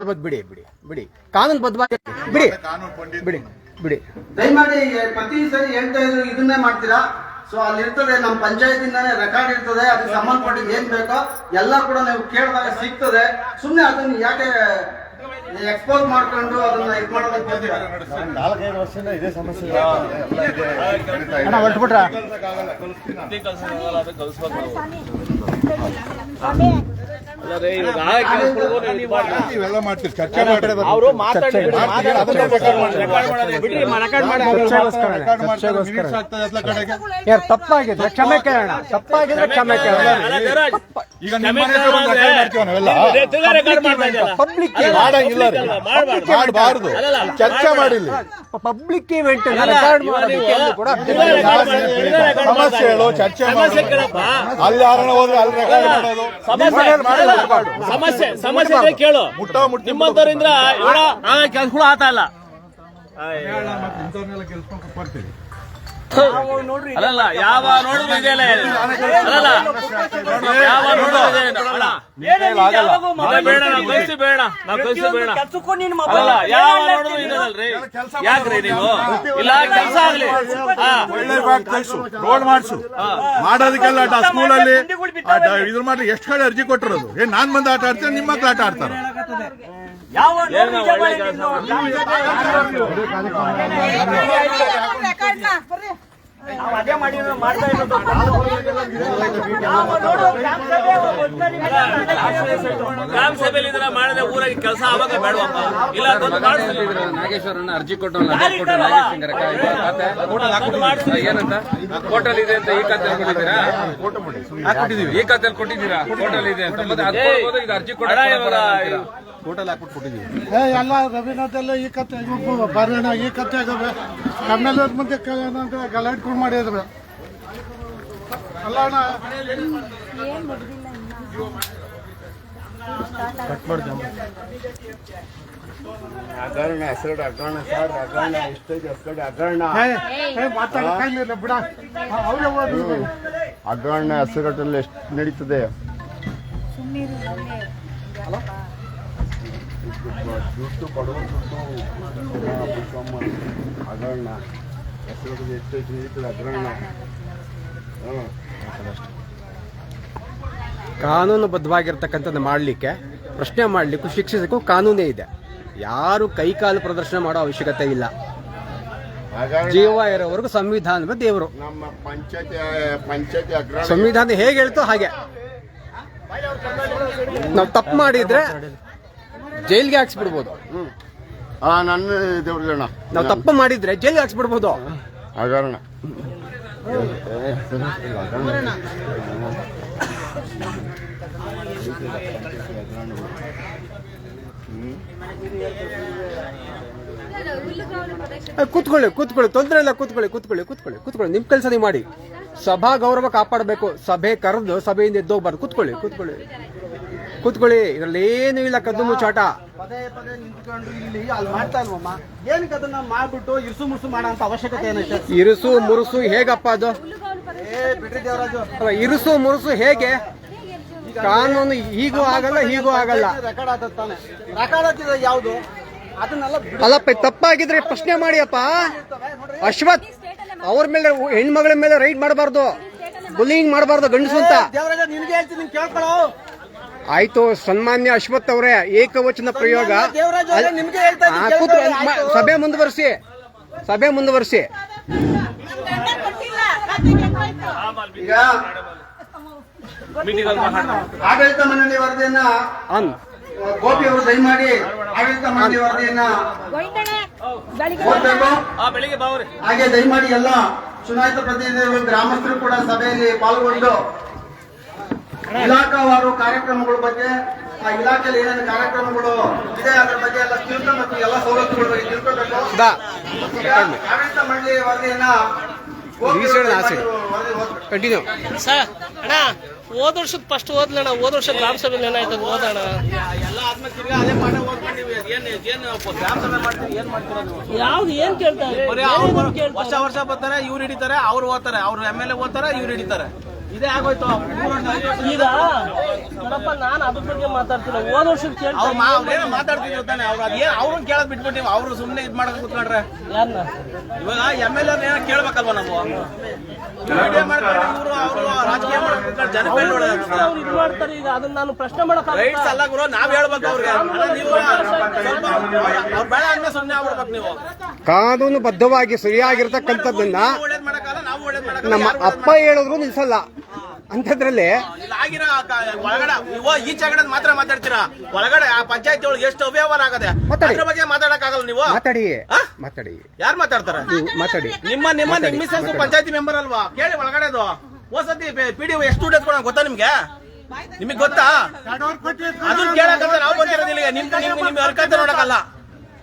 ಬದ್ ಬಿಡಿ ಬಿಡಿ ಬಿಡಿ ಕಾನೂನು ಬದ್ಧವಾಗಿ ಬಿಡಿ ಬಿಡಿ ಬಿಡಿ ದಯಮಾಡಿ ಪ್ರತಿ ಸರಿ ಹೇಳ್ತಾ ಇದ್ರು ಇದನ್ನೇ ಮಾಡ್ತೀರಾ ಸೊ ಅಲ್ಲಿ ಇರ್ತದೆ ನಮ್ಮ ಪಂಚಾಯತಿಂದಾನೇ ರೆಕಾರ್ಡ್ ಇರ್ತದೆ ಅದಕ್ಕೆ ಸಂಬಂಧಪಟ್ಟಿದ್ದು ಏನ್ ಬೇಕೋ ಎಲ್ಲ ಕೂಡ ನೀವು ಕೇಳಿದಾಗ ಸಿಗ್ತದೆ ಸುಮ್ಮನೆ ಅದನ್ನ ಯಾಕೆ ಎಕ್ಸ್ಪೋಸ್ ಮಾಡ್ಕೊಂಡು ಅದನ್ನ ಇದು ಮಾಡೋದಕ್ಕೆ ಬರ್ತೀರಾ ನಾಲ್ಕೈದು ವರ್ಷದಿಂದ ಇದೇ ಸಮಸ್ಯೆ ಅಣ್ಣ ಹೊರಟ್ಬಿಟ್ರ ಇವೆಲ್ಲ ಮಾಡ್ತೀವಿ ಚರ್ಚೆ ಮಾಡಿ ಅವರು ಯಾರು ತಪ್ಪಾಗಿದ್ರೆ ಕ್ಷಮೆ ಕೇಳೋಣ. ತಪ್ಪಾಗಿದ್ರೆ ಕ್ಷಮೆ ಕೇಳೋಣ. ಈಗ ಪಬ್ಲಿಕ್ ಮಾಡಬಾರ್ದು ಚರ್ಚೆ ಮಾಡಿಲ್ಲ. ಪಬ್ಲಿಕ್ ಇವೆಂಟ್ ರೆಕಾರ್ಡ್ ಮಾಡೋದಕ್ಕೆ ಎಲ್ಲೂ ಕೂಡ ಸಮಸ್ಯೆ ಹೇಳು ಚರ್ಚೆ ಮಾಡು ಅಲ್ಲಿ ಯಾರನ್ನ ಹೋದ್ರೆ ಅಲ್ಲಿ ರೆಕಾರ್ಡ್ ಮಾಡೋದು. ಸಮಸ್ಯೆ ಸಮಸ್ಯೆ ಕೇಳು ಮುಟ್ಟೋ ಮುಟ್ಟಿ ನಿಮ್ಮಂತವರಿಂದ ಕೆಲಸಗಳು ಆತ ಇಲ್ಲ ಅಲ್ಲಲ್ಲ ಯಾವ ನೋಡಿದ್ರು ಇದೆಯಲ್ಲ ಅಲ್ಲಲ್ಲ ಯಾವ ನೋಡಿ ಬೇಡ ನಾವು ಕಳಿಸಿ ಬೇಡ ನಾವು ಕಲ್ಸಿ ಬೇಡ. ಅಲ್ಲ ಯಾವ ನೋಡಿದ್ರು ಇದಲ್ರಿ ಯಾಕ್ರಿ ನೀವು? ಇಲ್ಲ ಕೆಲಸ ಆಗ್ಲಿ. ಕಳ್ಸು ರೋಡ್ ಮಾಡಿಸು. ಮಾಡೋದಕ್ಕೆಲ್ಲ ಸ್ಕೂಲಲ್ಲಿ ಇದ್ರ ಮಾಡಿ ಎಷ್ಟು ಕಡೆ ಅರ್ಜಿ ಕೊಟ್ಟಿರೋದು? ಏನ್ ನಾನ್ ಬಂದು ಆಟ ಆಡ್ತೀನಿ ನಿಮ್ಮ ಮಕ್ಳು ಆಟ ಆಡ್ತಾರ? ಒಳ್ಳೆ ಕೆಲಸ ಗ್ರಾಮ ಸಭೆಯಲ್ಲಿ ಇದನ್ನ ಮಾಡಿದ್ರೆ ಊರಾಗಿ ಕೆಲಸ ಆವಾಗ ಬೇಡವಪ್ಪ ಇಲ್ಲ ನಾಗೇಶ್ವರನ ಅರ್ಜಿ ಕೊಟ್ಟು ಏನಂತ ಹೋಟೆಲ್ ಇದೆ ಅಂತ ಈ ಖಾತೆ ಕೊಟ್ಟಿದ್ದೀರಾ ಈ ಖಾತೆ ಕೊಟ್ಟಿದ್ದೀರಾ ಹೋಟೆಲ್ ಇದೆ ಅಂತ ಮತ್ತೆ ಇದು ಅರ್ಜಿ ಕೊಡ ಟೋಟಲ್ ಹಾಕ್ಬಿಟ್ಟು ಕೊಟ್ಟಿದ್ದೀವಿ. ಎಲ್ಲ ರವೀನಾಥ್ ಎಲ್ಲ ಈ ಕತೆ ಬರೋಣ ಈ ಕತೆ ಆಮೇಲೆ ಮುಂದೆ ಗಲಾಟೆ ಮಾಡಿದ್ರು. ಅಲ್ಲ ಅಣ್ಣ ಹಗರಣ ಹೆಸರು ಹಗರಣ ಸರ್ ಹಗರಣ ಎಷ್ಟೈತೆ ಹೆಸರು ಕೈಲಿಲ್ಲ ಬಿಡ. ಅವರೇ ಹೆಸರುಗಟ್ಟಲ್ಲಿ ಎಷ್ಟು ನಡೀತದೆ? ದುಡ್ಡು ಬಡವ ದುಡ್ಡು ಎಷ್ಟೈತೆ ಕಾನೂನುಬದ್ಧವಾಗಿರ್ತಕ್ಕಂಥದ್ದು ಮಾಡಲಿಕ್ಕೆ ಪ್ರಶ್ನೆ ಮಾಡಲಿಕ್ಕೂ ಶಿಕ್ಷಿಸಕ್ಕೂ ಕಾನೂನೇ ಇದೆ. ಯಾರು ಕೈಕಾಲು ಪ್ರದರ್ಶನ ಮಾಡೋ ಅವಶ್ಯಕತೆ ಇಲ್ಲ. ಜೀವ ಇರೋವರೆಗೂ ಸಂವಿಧಾನವೇ ದೇವರು. ನಮ್ಮ ಪಂಚಾಯತಿ ಪಂಚಾಯತಿ ಹಗರಣ ಸಂವಿಧಾನ ಹೇಗೆ ಹೇಳ್ತೋ ಹಾಗೆ. ನಾವು ತಪ್ಪು ಮಾಡಿದ್ರೆ ಜೈಲ್ಗೆ ಹಾಕ್ಸ್ಬಿಡ್ಬೋದು. ಆ ನನ್ನ ದೇವ್ರಣ್ಣ ನಾವು ತಪ್ಪು ಮಾಡಿದ್ರೆ ಜೈಲ್ಗೆ ಹಾಕ್ಸ್ಬಿಡ್ಬೋದು. ಏ, ಕೂತ್ಕೊಳ್ಳಿ ಕೂತ್ಕೊಳ್ಳಿ ತೊಂದರೆ ಇಲ್ಲ ಕೂತ್ಕೊಳ್ಳಿ ಕೂತ್ಕೊಳ್ಳಿ ಕೂತ್ಕೊಳ್ಳಿ ಕೂತ್ಕೊಳ್ಳಿ. ನಿಮ್ ಕೆಲಸ ನೀವು ಮಾಡಿ. ಸಭಾ ಗೌರವ ಕಾಪಾಡಬೇಕು. ಸಭೆ ಕರೆದು ಸಭೆಯಿಂದ ಎದ್ದೋಗ್ಬಾರ್ದು. ಕೂತ್ಕೊಳ್ಳಿ ಕೂತ್ಕೊಳ್ಳಿ. ಕೂತ್ಕೊಳ್ಳಿ. ಇದ್ರಲ್ಲಿ ಏನು ಇಲ್ಲ ಕದ್ದು ಮುಚ್ಚಾಟ. ಪದೇ ಪದೇ ನಿಂತ್ಕೊಂಡು ಇಲ್ಲಿ ಅಲ್ಲಿ ಮಾಡ್ತಾ ಇಲ್ವಮ್ಮ? ಏನಕ್ಕೆ ಅದನ್ನ ಮಾಡ್ಬಿಟ್ಟು ಇರುಸು ಮುರುಸು ಮಾಡೋ ಅಂತ ಅವಶ್ಯಕತೆ ಏನೈತೆ ಇರುಸು ಮುರುಸು ಹೇಗಪ್ಪ ಅದು? ಏ ಬಿಡ್ರಿ ದೇವರಾಜು. ಅಲ್ಲ, ಇರುಸು ಮುರುಸು ಹೇಗೆ? ಕಾನೂನು ಹೀಗೂ ಆಗಲ್ಲ ಹೀಗೂ ಆಗಲ್ಲ. ರೆಕಾರ್ಡ್ ಆದ ತಾನೆ. ರೆಕಾರ್ಡ್ ಆಗ್ತಿದೆ ಯಾವ್ದು? ಅದನ್ನೆಲ್ಲ ಬಿಡು. ಅಲ್ಲಪ್ಪ ಇದು ತಪ್ಪಾಗಿದ್ರೆ ಪ್ರಶ್ನೆ ಮಾಡಿಯಪ್ಪ. ಅಶ್ವಥ್ ಅವ್ರ ಮೇಲೆ ಹೆಣ್ಮಗಳ ಮೇಲೆ ರೈಡ್ ಮಾಡಬಾರ್ದು. ಬುಲಿಂಗ್ ಮಾಡಬಾರ್ದು ಗಂಡಸು ಅಂತ. ದೇವರಾಜ ನಿನ್ಗೆ ಹೇಳ್ತೀನಿ ನೀನ್ ಕೇಳ್ಕೊಳ್ಳೋ. ಆಯ್ತು ಸನ್ಮಾನ್ಯ ಅಶ್ವಥ್ ಅವರೇ ಏಕವಚನ ಪ್ರಯೋಗ. ಸಭೆ ಮುಂದುವರಿಸಿ. ಸಭೆ ಮುಂದುವರಿಸಿ. ಈಗ ಆಡಳಿತ ಮಂಡಳಿ ವರದಿಯನ್ನ ಗೋಪಿ ಅವರು ದಯಮಾಡಿ ಆಡಳಿತ ಮಂಡಳಿ ವರದಿಯನ್ನ ಹಾಗೆ ದಯಮಾಡಿ ಎಲ್ಲ ಚುನಾಯಿತ ಪ್ರತಿನಿಧಿಗಳು ಗ್ರಾಮಸ್ಥರು ಕೂಡ ಸಭೆಯಲ್ಲಿ ಪಾಲ್ಗೊಂಡು ಇಲಾಖಾವಾರು ಕಾರ್ಯಕ್ರಮಗಳ ಬಗ್ಗೆ ಆ ಇಲಾಖೆಯಲ್ಲಿ ಏನೇನು ಕಾರ್ಯಕ್ರಮಗಳು ಇದೆ ಅದರ ಬಗ್ಗೆ ಎಲ್ಲ ಮತ್ತು ಎಲ್ಲ ಸವಲತ್ತುಗಳ ಬಗ್ಗೆ ತಿಳ್ಕೊಬೇಕು. ಆಡಳಿತ ಮಂಡಳಿ ವರದಿಯನ್ನ. ಕಂಟಿನ್ಯೂ ಸರ್ ಅಣ್ಣ ಹೋದ ವರ್ಷದ ಫಸ್ಟ್ ಓದ್ಲಣ್ಣ ಹೋದ ವರ್ಷ ಗ್ರಾಮ ಸಭೆಯಲ್ಲಿ ಓದೋ ಓದೋಣ ಎಲ್ಲ ಆದ್ಮೇಲೆ ತಿರ್ಗಾ ಅದೇ ಪಾಠ ಓದ್ಕೊಂಡು ನೀವು ಏನ್ ಏನ್ ಗ್ರಾಮ ಸಭೆ ಮಾಡ್ತೀರಿ ಏನ್ ಮಾಡ್ತೀರಾ ನೀವು ಯಾವ್ದು ಏನ್ ಕೇಳ್ತಾರೆ? ವರ್ಷ ವರ್ಷ ಬರ್ತಾರೆ ಇವ್ರು ಹಿಡಿತಾರೆ ಅವ್ರು ಓದ್ತಾರೆ. ಅವ್ರು ಎಂ ಎಲ್ ಎ ಓದ್ತಾರೆ ಇವ್ರು ಹಿಡಿತಾರೆ. ಇದೇ ಆಗೋಯ್ತು. ಈಗ ನೋಡಪ್ಪ ನಾನು ಅದ್ರ ಬಗ್ಗೆ ಮಾತಾಡ್ತಿಲ್ಲ. ಹೋದ ವರ್ಷದ ಕೇಳ್ತಾ ಅವ್ರು ಅವ್ರೇನೋ ಮಾತಾಡ್ತಿದ್ರು ತಾನೆ. ಅವ್ರು ಅದೇನ್ ಅವ್ರನ್ನ ಕೇಳದ್ ಬಿಟ್ಬಿಟ್ಟಿವಿ ಅವ್ರು ಸುಮ್ಮನೆ ಇದು ಮಾಡಕ್ ಕೂತ್ಕೊಂಡ್ರೆ. ಯಾರನ್ನ ಇವಾಗ ಎಂ ಎಲ್ ಏನೋ ಕೇಳ್ಬೇಕಲ್ವಾ ನಾವು? ವಿಡಿಯೋ ಮಾಡ್ಕೊಂಡು ಅವರು ರಾಜಕೀಯ ಮಾಡ್ಕೊಂಡು ಜನ ಅವ್ರು ಇದು ಮಾಡ್ತಾರೆ ಈಗ? ಅದನ್ನ ನಾನು ಪ್ರಶ್ನೆ ಮಾಡಕ್ ರೈಟ್ಸ್ ಅಲ್ಲ ಗುರು ನಾವ್ ಹೇಳ್ಬೇಕು ಅವ್ರಿಗೆ. ಅಲ್ಲ, ನೀವು ಅವ್ರು ಬೇಡ ಅಂದ್ರೆ ಸುಮ್ನೆ ಆಗ್ಬಿಡ್ಬೇಕು ನೀವು. ಕಾನೂನು ಬದ್ಧವಾಗಿ ಸರಿಯಾಗಿರ್ತಕ್ಕಂಥದ್ದನ್ನ ಒಳ್ಳೇದ್ ಮಾಡಕ್ಕಲ್ಲ ನಮ್ಮ ಅಪ್ಪ ಹೇಳಿದ್ರು ನಿಲ್ಸಲ್ಲ. ಅಂತದ್ರಲ್ಲಿ ಆಗಿರೋ ಒಳಗಡೆ ಇವ ಈಚೆಗಡೆ ಮಾತ್ರ ಮಾತಾಡ್ತೀರಾ? ಒಳಗಡೆ ಆ ಪಂಚಾಯತಿ ಒಳಗೆ ಎಷ್ಟು ಅವ್ಯವಹಾರ ಆಗದೆ? ಮಾತಾಡಿ. ಅದ್ರ ಬಗ್ಗೆ ಮಾತಾಡಕ್ ಆಗಲ್ಲ ನೀವು? ಮಾತಾಡಿ. ಆ? ಮಾತಾಡಿ. ಯಾರು ಮಾತಾಡ್ತಾರೆ? ನೀವು ಮಾತಾಡಿ. ನಿಮ್ಮ ನಿಮ್ಮ ನಿಮ್ಮ ಮಿಸ್ಸಸ್. ಪಂಚಾಯತಿ ಮೆಂಬರ್ ಅಲ್ವಾ? ಕೇಳಿ ಒಳಗಡೆದು. ಹೋಸತಿ ಪಿ ಡಿ ಎಷ್ಟು ದುಡ್ಡು ಎತ್ಕೊಳ ಗೊತ್ತಾ ನಿಮ್ಗೆ? ನಿಮಗ್ ಗೊತ್ತಾ? ಅದನ್ನ ಕೇಳಕ್ ನಾವು ಬಂದಿರೋದಿಲ್ಲ. ನಿಮ್ ನಿಮ್ ನಿಮ್ ಅರ್ಕಂತ ನೋಡಕ್ಕಲ್ಲ.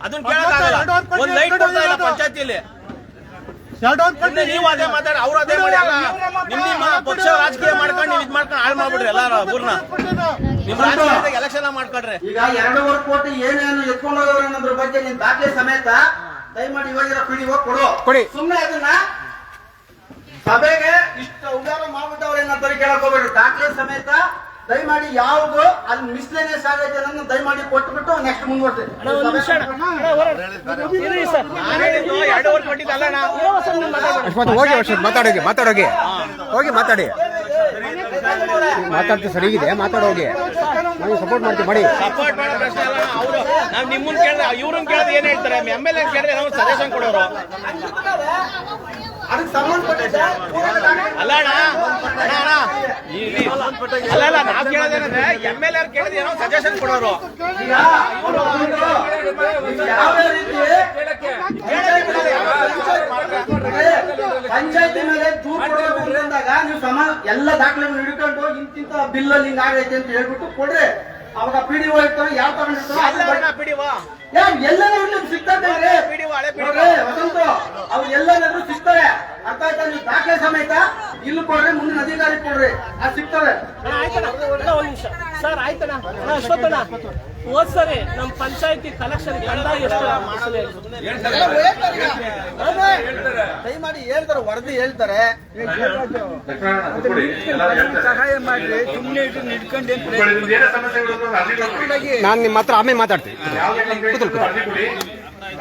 ಅದನ್ನ ಕೇಳಕ್ಕಾಗಲ್ಲ. ಒಂದ್ ಲೈಟ್ ಕೊಡ್ತಾ ಇಲ್ಲ ಪಂಚಾಯತಿಯಲ್ಲಿ ನೀವು ಅದೇ ಮಾತಾಡಿ ಅವ್ರು ಅದೇ ಮಾಡಿ ಅಲ್ಲ. ನಿಮ್ ನಿಮ್ಮ ಪಕ್ಷ ರಾಜಕೀಯ ಮಾಡ್ಕೊಂಡು ನೀವು ಇದ್ ಮಾಡ್ಕೊಂಡು ಹಾಳು ಮಾಡ್ಬಿಡ್ರಿ ಎಲ್ಲಾರ ಊರ್ನ ನಿಮ್ ಎಲೆಕ್ಷನ್ ಮಾಡ್ಕೊಂಡ್ರೆ. ಈಗ ಎರಡೂವರೆ ಕೋಟಿ ಏನೇನು ಎತ್ಕೊಂಡು ಹೋಗೋರು ಅನ್ನೋದ್ರ ಬಗ್ಗೆ ನಿನ್ ದಾಖಲೆ ಸಮೇತ ದಯಮಾಡಿ ಇವಾಗಿರೋ ಪಿಡಿ ಹೋಗಿ ಕೊಡು. ಕೊಡಿ. ಸುಮ್ನೆ ಅದನ್ನ ಸಭೆಗೆ ಇಷ್ಟು ಉದಾರ ಮಾಡ್ಬಿಟ್ಟವ್ರು ಏನಂತಾರೆ ಕೇಳಕ್ ಹೋಗ್ಬೇಡಿ ದಾಖಲೆ ಸಮೇತ ದಯಮಾಡಿ ಯಾವ್ದು ಅಲ್ಲಿ ಮಿಸ್ಲೇನಿಯಸ್ ಆಗೈತೆ ಅನ್ನೋದನ್ನ ದಯಮಾಡಿ ಕೊಟ್ಬಿಟ್ಟು ನೆಕ್ಸ್ಟ್ ಮುಂದುವರ್ಸಿ. ಹೋಗಿ ಮಾತಾಡೋಗಿ ಮಾತಾಡೋಗಿ. ಹೋಗಿ ಮಾತಾಡಿ. ಮಾತಾಡ್ತೀವಿ ಸರಿಗಿದೆ ಮಾತಾಡೋಗಿ. ನಾವು ಸಪೋರ್ಟ್ ಮಾಡ್ತೀವಿ ಮಾಡಿ. ಸಪೋರ್ಟ್ ಮಾಡೋ ಪ್ರಶ್ನೆ ಅಲ್ಲ ಅವರು. ನಾವು ನಿಮ್ಮನ್ನ ಕೇಳಿದ್ರೆ ಇವ್ರನ್ನ ಕೇಳಿದ್ರೆ ಏನ್ ಹೇಳ್ತಾರೆ? ಎಂ ಎಲ್ ಎ ಕೇಳಿದ್ರೆ ನಾವು ಸಜೆಷನ್ ಕೊಡೋರು. ಅದಕ್ಕೆ ಸಂಬಂಧಪಟ್ಟಿದ್ದ ಅಲ್ಲ ಅಣ್ಣ ಅಣ್ಣ ಅಣ್ಣ. ಇಲ್ಲಿ- ಅಲ್ಲ ಅಲ್ಲ ನಾವ್ ಕೇಳೋದೇನಂದ್ರೆ ಎಂ ಎಲ್ ಏನೋ ಸಜೆಷನ್ ಕೊಡೋರು. ಪಂಚಾಯತಿ ಮೇಲೆ ದೂರ ಕೊಡಬೇಕು ಅಂದಾಗ ನೀವು ಸಮ ಎಲ್ಲ ದಾಖಲೆಗಳು ಹಿಡ್ಕೊಂಡು ಇಂತಿಂತ ಬಿಲ್ ಅಲ್ಲಿ ಹಿಂಗ ಆಗೈತೆ ಅಂತ ಹೇಳ್ಬಿಟ್ಟು ಕೊಡ್ರಿ. ಅವಾಗ ಪಿ ಡಿ ಒ ಇರ್ತಾನೆ ಪಿ ಡಿ ಎಲ್ಲಾದ್ರೂ ಸಿಗ್ತದೆ ನೋಡ್ರಿ ವಸಂತ ಅವ್ರು ಎಲ್ಲಾದ್ರೂ ಸಿಗ್ತಾರೆ. ಅರ್ಥ ಆಯ್ತಾ? ನೀವು ದಾಖಲೆ ಸಮೇತ ಇಲ್ಲಿ ಕೊಡ್ರಿ ಮುಂದಿನ ಅಧಿಕಾರಿ ಕೊಡ್ರಿ. ಅದು. ಅಣ್ಣ, ಒಂದ್ ನಿಮಿಷ. ಸರ್ ಆಯ್ತಣ್ಣ. ಅಶ್ವತ್ಥಣ್ಣ ಹೋದ್ ಸರಿ ನಮ್ ಪಂಚಾಯತಿ ಕಲೆಕ್ಷನ್ ಕಂಡ ಎಷ್ಟು ಅಸಲು ದಯಮಾಡಿ ಹೇಳ್ತಾರೆ ವರದಿ ಹೇಳ್ತಾರೆ. ಏನೇ ಸಮಸ್ಯೆಗಳು ಅರ್ಜಿ ಕೊಡಿ. ನಾನು ನಿಮ್ಮ ಹತ್ರ ಆಮೇಲೆ ಮಾತಾಡ್ತೀನಿ.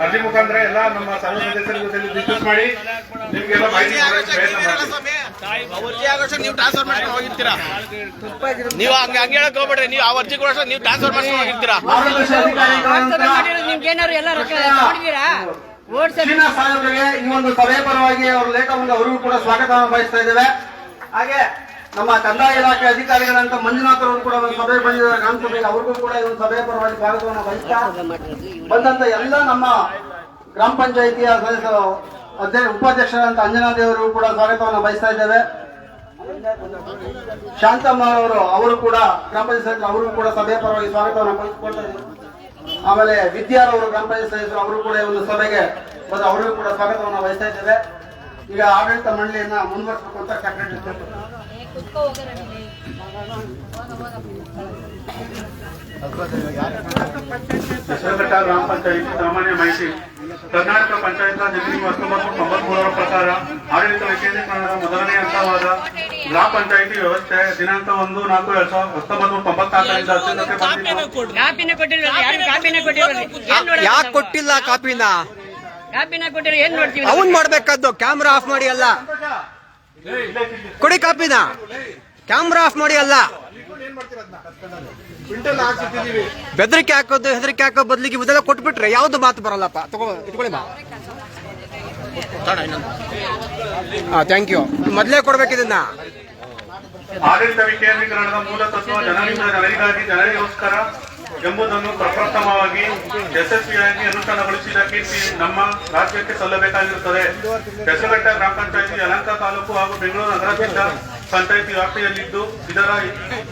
ಅರ್ಜಿ ಮುಖಾಂತರ ಎಲ್ಲ ನಮ್ಮ ಸಂಘ ಸದಸ್ಯರ ಜೊತೆ ಡಿಸ್ಕಸ್ ಮಾಡಿ ನಿಮ್ಗೆಲ್ಲ ಮಾಹಿತಿ ನೀವು ಟ್ರಾನ್ಸ್ಫರ್ ಮಾಡ್ಕೊಂಡು ಹೋಗಿರ್ತೀರಾ? ನೀವು ಹಂಗ ಹಂಗೆ ಹೇಳಕ್ ಹೋಗ್ಬೇಡ್ರಿ ನೀವು ಆ ಅರ್ಜಿ ಕೊಡೋಷ್ಟು ನೀವು ಟ್ರಾನ್ಸ್ಫರ್ ಮಾಡ್ಕೊಂಡು ಹೋಗಿರ್ತೀರಾ? ಏನಾರು ಎಲ್ಲ ರೊಕ್ಕ ನೋಡಿದೀರಾ? ಸಾಹೇಬ್ರಿಗೆ ಈ ಒಂದು ಸಭೆ ಪರವಾಗಿ ಅವರು ಬಂದು ಅವರಿಗೂ ಕೂಡ ಸ್ವಾಗತವನ್ನು ಬಯಸ್ತಾ ಇದ್ದೇವೆ. ಹಾಗೆ ನಮ್ಮ ಕಂದಾಯ ಇಲಾಖೆ ಅಧಿಕಾರಿಗಳಂತ ಮಂಜುನಾಥ್ ಅವರು ಕೂಡ ಒಂದು ಸಭೆ ಬಂದಿದ್ದಾರೆ. ಗ್ರಾಮಸಭೆಗೆ ಅವ್ರಿಗೂ ಕೂಡ ಈ ಒಂದು ಸಭೆಯ ಪರವಾಗಿ ಸ್ವಾಗತವನ್ನು ಬಯಸ್ತಾ ಬಂದಂತ ಎಲ್ಲ ನಮ್ಮ ಗ್ರಾಮ ಪಂಚಾಯಿತಿಯ ಸದಸ್ಯರು ಅಧ್ಯಕ್ಷ ಉಪಾಧ್ಯಕ್ಷರಂತ ಅಂಜನಾ ದೇವರು ಕೂಡ ಸ್ವಾಗತವನ್ನು ಬಯಸ್ತಾ ಇದ್ದೇವೆ. ಶಾಂತಮ್ಮ ಅವರು ಅವರು ಕೂಡ ಗ್ರಾಮ ಪಂಚಾಯತ್ ಅವರು ಕೂಡ ಸಭೆ ಪರವಾಗಿ ಸ್ವಾಗತವನ್ನು ಬಯಸ್ಕೊಳ್ತಾ ಇದ್ದಾರೆ ಆಮೇಲೆ ವಿದ್ಯಾರವರು ಗ್ರಾಮ ಪಂಚಾಯತ್ ಸದಸ್ಯರು ಅವರು ಕೂಡ ಒಂದು ಸಭೆಗೆ ಬಂದು ಅವರಿಗೂ ಕೂಡ ಸ್ವಾಗತವನ್ನು ವಹಿಸ್ತಾ ಇದ್ದೇವೆ. ಈಗ ಆಡಳಿತ ಮಂಡಳಿಯನ್ನ ಮುಂದುವರಿಸಬೇಕು ಅಂತ ಸೆಕ್ರೆಟರಿ ಗ್ರಾಮ ಪಂಚಾಯತ್ ಸಾಮಾನ್ಯ ಮಾಹಿತಿ ಕರ್ನಾಟಕ ಪಂಚಾಯತ್ ರಾಜ್ ನಿಗಮ ಹತ್ತೊಂಬತ್ತು ತೊಂಬತ್ಮೂರರ ಪ್ರಕಾರ ಆಡಳಿತ ವಿಕೇಂದ್ರೀಕರಣದ ಮೊದಲನೇ ಹಂತವಾದ ಗ್ರಾಮ ಪಂಚಾಯಿತಿ ವ್ಯವಸ್ಥೆ ದಿನಾಂಕ ಒಂದು ನಾಲ್ಕು ಎರಡ್ ಸಾವಿರದ ಹತ್ತೊಂಬತ್ತು ತೊಂಬತ್ನಾಲ್ಕರಿಂದ ಬಂದಿದ್ದು. ಕೊಟ್ಟಿಲ್ಲ ಯಾಕೆ ಕೊಟ್ಟಿಲ್ಲ ಕಾಪಿನ? ಕಾಪಿನ ಕೊಟ್ಟಿಲ್ಲ ಏನ್ ನೋಡ್ತೀವಿ ಅವನ್ ಮಾಡ್ಬೇಕಾದ್ದು ಕ್ಯಾಮ್ರಾ ಆಫ್ ಮಾಡಿ ಅಲ್ಲ. ಕೊಡಿ ಕಾಪಿನ. ಕ್ಯಾಮ್ರಾ ಆಫ್ ಮಾಡಿ ಅಲ್ಲ. ಬೆದರಿಕೆ ಹಾಕೋದು ಹೆದರಿಕೆ ಹಾಕೋ ಬದಲಿಗೆ ಇದೆಲ್ಲ ಕೊಟ್ಬಿಟ್ರೆ ಯಾವ್ದು ಮಾತು ಬರಲ್ಲಪ್ಪ? ತಗೋ ಇಟ್ಕೊಳ್ಳಿ ಹಾ ಥ್ಯಾಂಕ್ ಯು ಮೊದಲೇ ಕೊಡ್ಬೇಕು ಇದನ್ನ. ಆಡಳಿತ ವಿಕೇಂದ್ರೀಕರಣದ ಮೂಲ ತತ್ವ ಜನರಿಂದ ಜನರಿಗಾಗಿ ಜನರಿಗೋಸ್ಕರ ಎಂಬುದನ್ನು ಪ್ರಪ್ರಥಮವಾಗಿ ಯಶಸ್ವಿಯಾಗಿ ಅನುಷ್ಠಾನಗೊಳಿಸಿದ ಕೀರ್ತಿ ನಮ್ಮ ರಾಜ್ಯಕ್ಕೆ ಸಲ್ಲಬೇಕಾಗಿರುತ್ತದೆ. ಹೆಸರುಘಟ್ಟ ಗ್ರಾಮ ಪಂಚಾಯಿತಿ ಅಲಂಕ ತಾಲೂಕು ಹಾಗೂ ಬೆಂಗಳೂರು ನಗರದಿಂದ ಪಂಚಾಯಿತಿ ವ್ಯಾಪ್ತಿಯಲ್ಲಿದ್ದು ಇದರ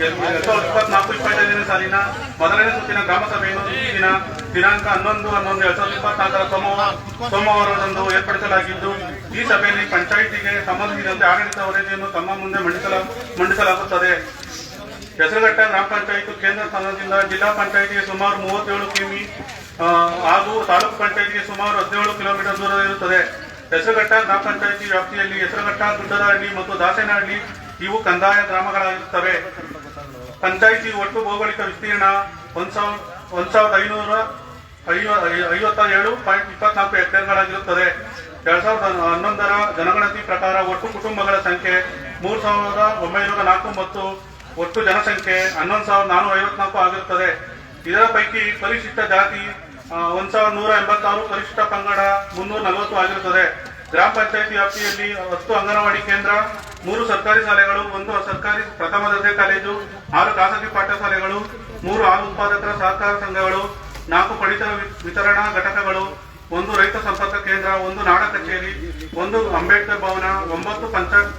ಎರಡ್ ಸಾವಿರದ ಇಪ್ಪತ್ನಾಲ್ಕು ಇಪ್ಪತ್ತೈದನೇ ಸಾಲಿನ ಮೊದಲನೇ ಸುತ್ತಿನ ಗ್ರಾಮ ಸಭೆಯನ್ನು ಈ ದಿನ ದಿನಾಂಕ ಹನ್ನೊಂದು ಹನ್ನೊಂದು, ಎರಡ್ ಸಾವಿರದ ಇಪ್ಪತ್ನಾಲ್ಕರ ಸೋಮವಾರ ಸೋಮವಾರದಂದು ಏರ್ಪಡಿಸಲಾಗಿದ್ದು, ಈ ಸಭೆಯಲ್ಲಿ ಪಂಚಾಯಿತಿಗೆ ಸಂಬಂಧಿಸಿದಂತೆ ಆಡಳಿತ ವರದಿಯನ್ನು ತಮ್ಮ ಮುಂದೆ ಮಂಡಿಸಲ, ಮಂಡಿಸಲಾಗುತ್ತದೆ. ಹೆಸರುಘಟ್ಟ ಗ್ರಾಮ ಪಂಚಾಯತ್ ಕೇಂದ್ರ ಸ್ಥಾನದಿಂದ ಜಿಲ್ಲಾ ಪಂಚಾಯಿತಿಗೆ ಸುಮಾರು ಮೂವತ್ತೇಳು ಕಿಮಿ ಹಾಗೂ ತಾಲೂಕು ಪಂಚಾಯಿತಿಗೆ ಸುಮಾರು ಹದಿನೇಳು ಕಿಲೋಮೀಟರ್ ದೂರದಲ್ಲಿರುತ್ತದೆ ಹೆಸರುಘಟ್ಟ ಗ್ರಾಮ ಪಂಚಾಯಿತಿ ವ್ಯಾಪ್ತಿಯಲ್ಲಿ ಹೆಸರುಘಟ್ಟ, ಗುಡ್ಡದಹಳ್ಳಿ ಮತ್ತು ದಾಸೇನಹಳ್ಳಿ ಇವು ಕಂದಾಯ ಗ್ರಾಮಗಳಾಗಿರುತ್ತವೆ. ಪಂಚಾಯಿತಿ ಒಟ್ಟು ಭೌಗೋಳಿಕ ವಿಸ್ತೀರ್ಣ ಒಂದ್ ಸಾವಿರ, ಒಂದ್ ಸಾವಿರದ ಐನೂರ ಐವತ್ತ ಏಳು ಪಾಯಿಂಟ್ ಇಪ್ಪತ್ನಾಲ್ಕು ಹೆಕ್ಟೇರ್ಗಳಾಗಿರುತ್ತದೆ ಎರಡ್ ಸಾವಿರದ ಹನ್ನೊಂದರ ಜನಗಣತಿ ಪ್ರಕಾರ ಒಟ್ಟು ಕುಟುಂಬಗಳ ಸಂಖ್ಯೆ ಮೂರ್ ಸಾವಿರದ ಒಂಬೈನೂರ ನಾಲ್ಕು ಮತ್ತು ಒಟ್ಟು ಜನಸಂಖ್ಯೆ ಹನ್ನೊಂದು ಸಾವಿರದ ನಾನೂರ ಐವತ್ನಾಲ್ಕು ಆಗಿರುತ್ತದೆ. ಇದರ ಪೈಕಿ ಪರಿಶಿಷ್ಟ ಜಾತಿ ಒಂದ್ ಸಾವಿರದ ನೂರ ಎಂಬತ್ತಾರು ಪರಿಶಿಷ್ಟ ಪಂಗಡ ಮುನ್ನೂರ ನಲವತ್ತು ಆಗಿರುತ್ತದೆ. ಗ್ರಾಮ ಪಂಚಾಯಿತಿ ವ್ಯಾಪ್ತಿಯಲ್ಲಿ ಹತ್ತು ಅಂಗನವಾಡಿ ಕೇಂದ್ರ ಮೂರು ಸರ್ಕಾರಿ ಶಾಲೆಗಳು, ಒಂದು ಸರ್ಕಾರಿ ಪ್ರಥಮ ದರ್ಜೆ ಕಾಲೇಜು, ಆರು ಖಾಸಗಿ ಪಾಠಶಾಲೆಗಳು, ಮೂರು ಹಾಲು ಉತ್ಪಾದಕರ ಸಹಕಾರ ಸಂಘಗಳು, ನಾಲ್ಕು ಪಡಿತರ ವಿತರಣಾ ಘಟಕಗಳು, ಒಂದು ರೈತ ಸಂಪರ್ಕ ಕೇಂದ್ರ, ಒಂದು ನಾಡ ಕಚೇರಿ, ಒಂದು ಅಂಬೇಡ್ಕರ್ ಭವನ, ಒಂಬತ್ತು ಪಂಚಾಯತ್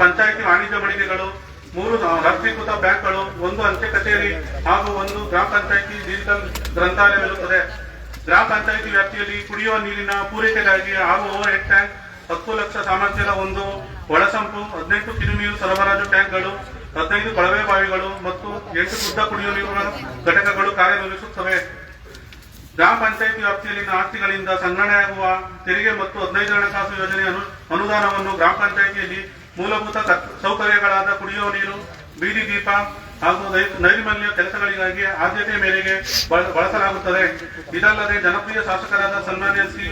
ಪಂಚಾಯಿತಿ ವಾಣಿಜ್ಯ ಮಳಿಗೆಗಳು, ಮೂರು ರಾಷ್ಟ್ರೀಕೃತ ಬ್ಯಾಂಕ್ಗಳು, ಒಂದು ಅಂಚೆ ಕಚೇರಿ ಹಾಗೂ ಒಂದು ಗ್ರಾಮ ಪಂಚಾಯಿತಿ ಡಿಜಿಟಲ್ ಗ್ರಂಥಾಲಯವಿರುತ್ತದೆ. ಗ್ರಾಮ ಪಂಚಾಯಿತಿ ವ್ಯಾಪ್ತಿಯಲ್ಲಿ ಕುಡಿಯುವ ನೀರಿನ ಪೂರೈಕೆಗಾಗಿ ಆರು ಓವರ್ ಹೆಡ್ ಟ್ಯಾಂಕ್ ಹತ್ತು ಲಕ್ಷ ಸಾಮರ್ಥ್ಯದ ಒಂದು ಒಳಸಂಪು ಹದಿನೆಂಟು ಕಿರುನೀರು ಸರಬರಾಜು ಟ್ಯಾಂಕ್ಗಳು, ಹದಿನೈದು ಕೊಳವೆ ಬಾವಿಗಳು ಮತ್ತು ಎಂಟು ಶುದ್ಧ ಕುಡಿಯುವ ನೀರಿನ ಘಟಕಗಳು ಕಾರ್ಯನಿರ್ವಹಿಸುತ್ತವೆ. ಗ್ರಾಮ ಪಂಚಾಯಿತಿ ವ್ಯಾಪ್ತಿಯಲ್ಲಿನ ಆಸ್ತಿಗಳಿಂದ ಸಂಗ್ರಹಣೆಯಾಗುವ ತೆರಿಗೆ ಮತ್ತು ಹದಿನೈದು ಹಣಕಾಸು ಯೋಜನೆ ಅನು- ಅನುದಾನವನ್ನು ಗ್ರಾಮ ಪಂಚಾಯಿತಿಯಲ್ಲಿ ಮೂಲಭೂತ ಸೌಕರ್ಯಗಳಾದ ಕುಡಿಯುವ ನೀರು, ಬೀದಿ ದೀಪ ಹಾಗೂ ನೈರ್ಮಲ್ಯ ಕೆಲಸಗಳಿಗಾಗಿ ಆದ್ಯತೆ ಮೇರೆಗೆ ಬಳ- ಬಳಸಲಾಗುತ್ತದೆ. ಇದಲ್ಲದೆ ಜನಪ್ರಿಯ ಶಾಸಕರಾದ ಸನ್ಮಾನ್ಯ ಶ್ರೀ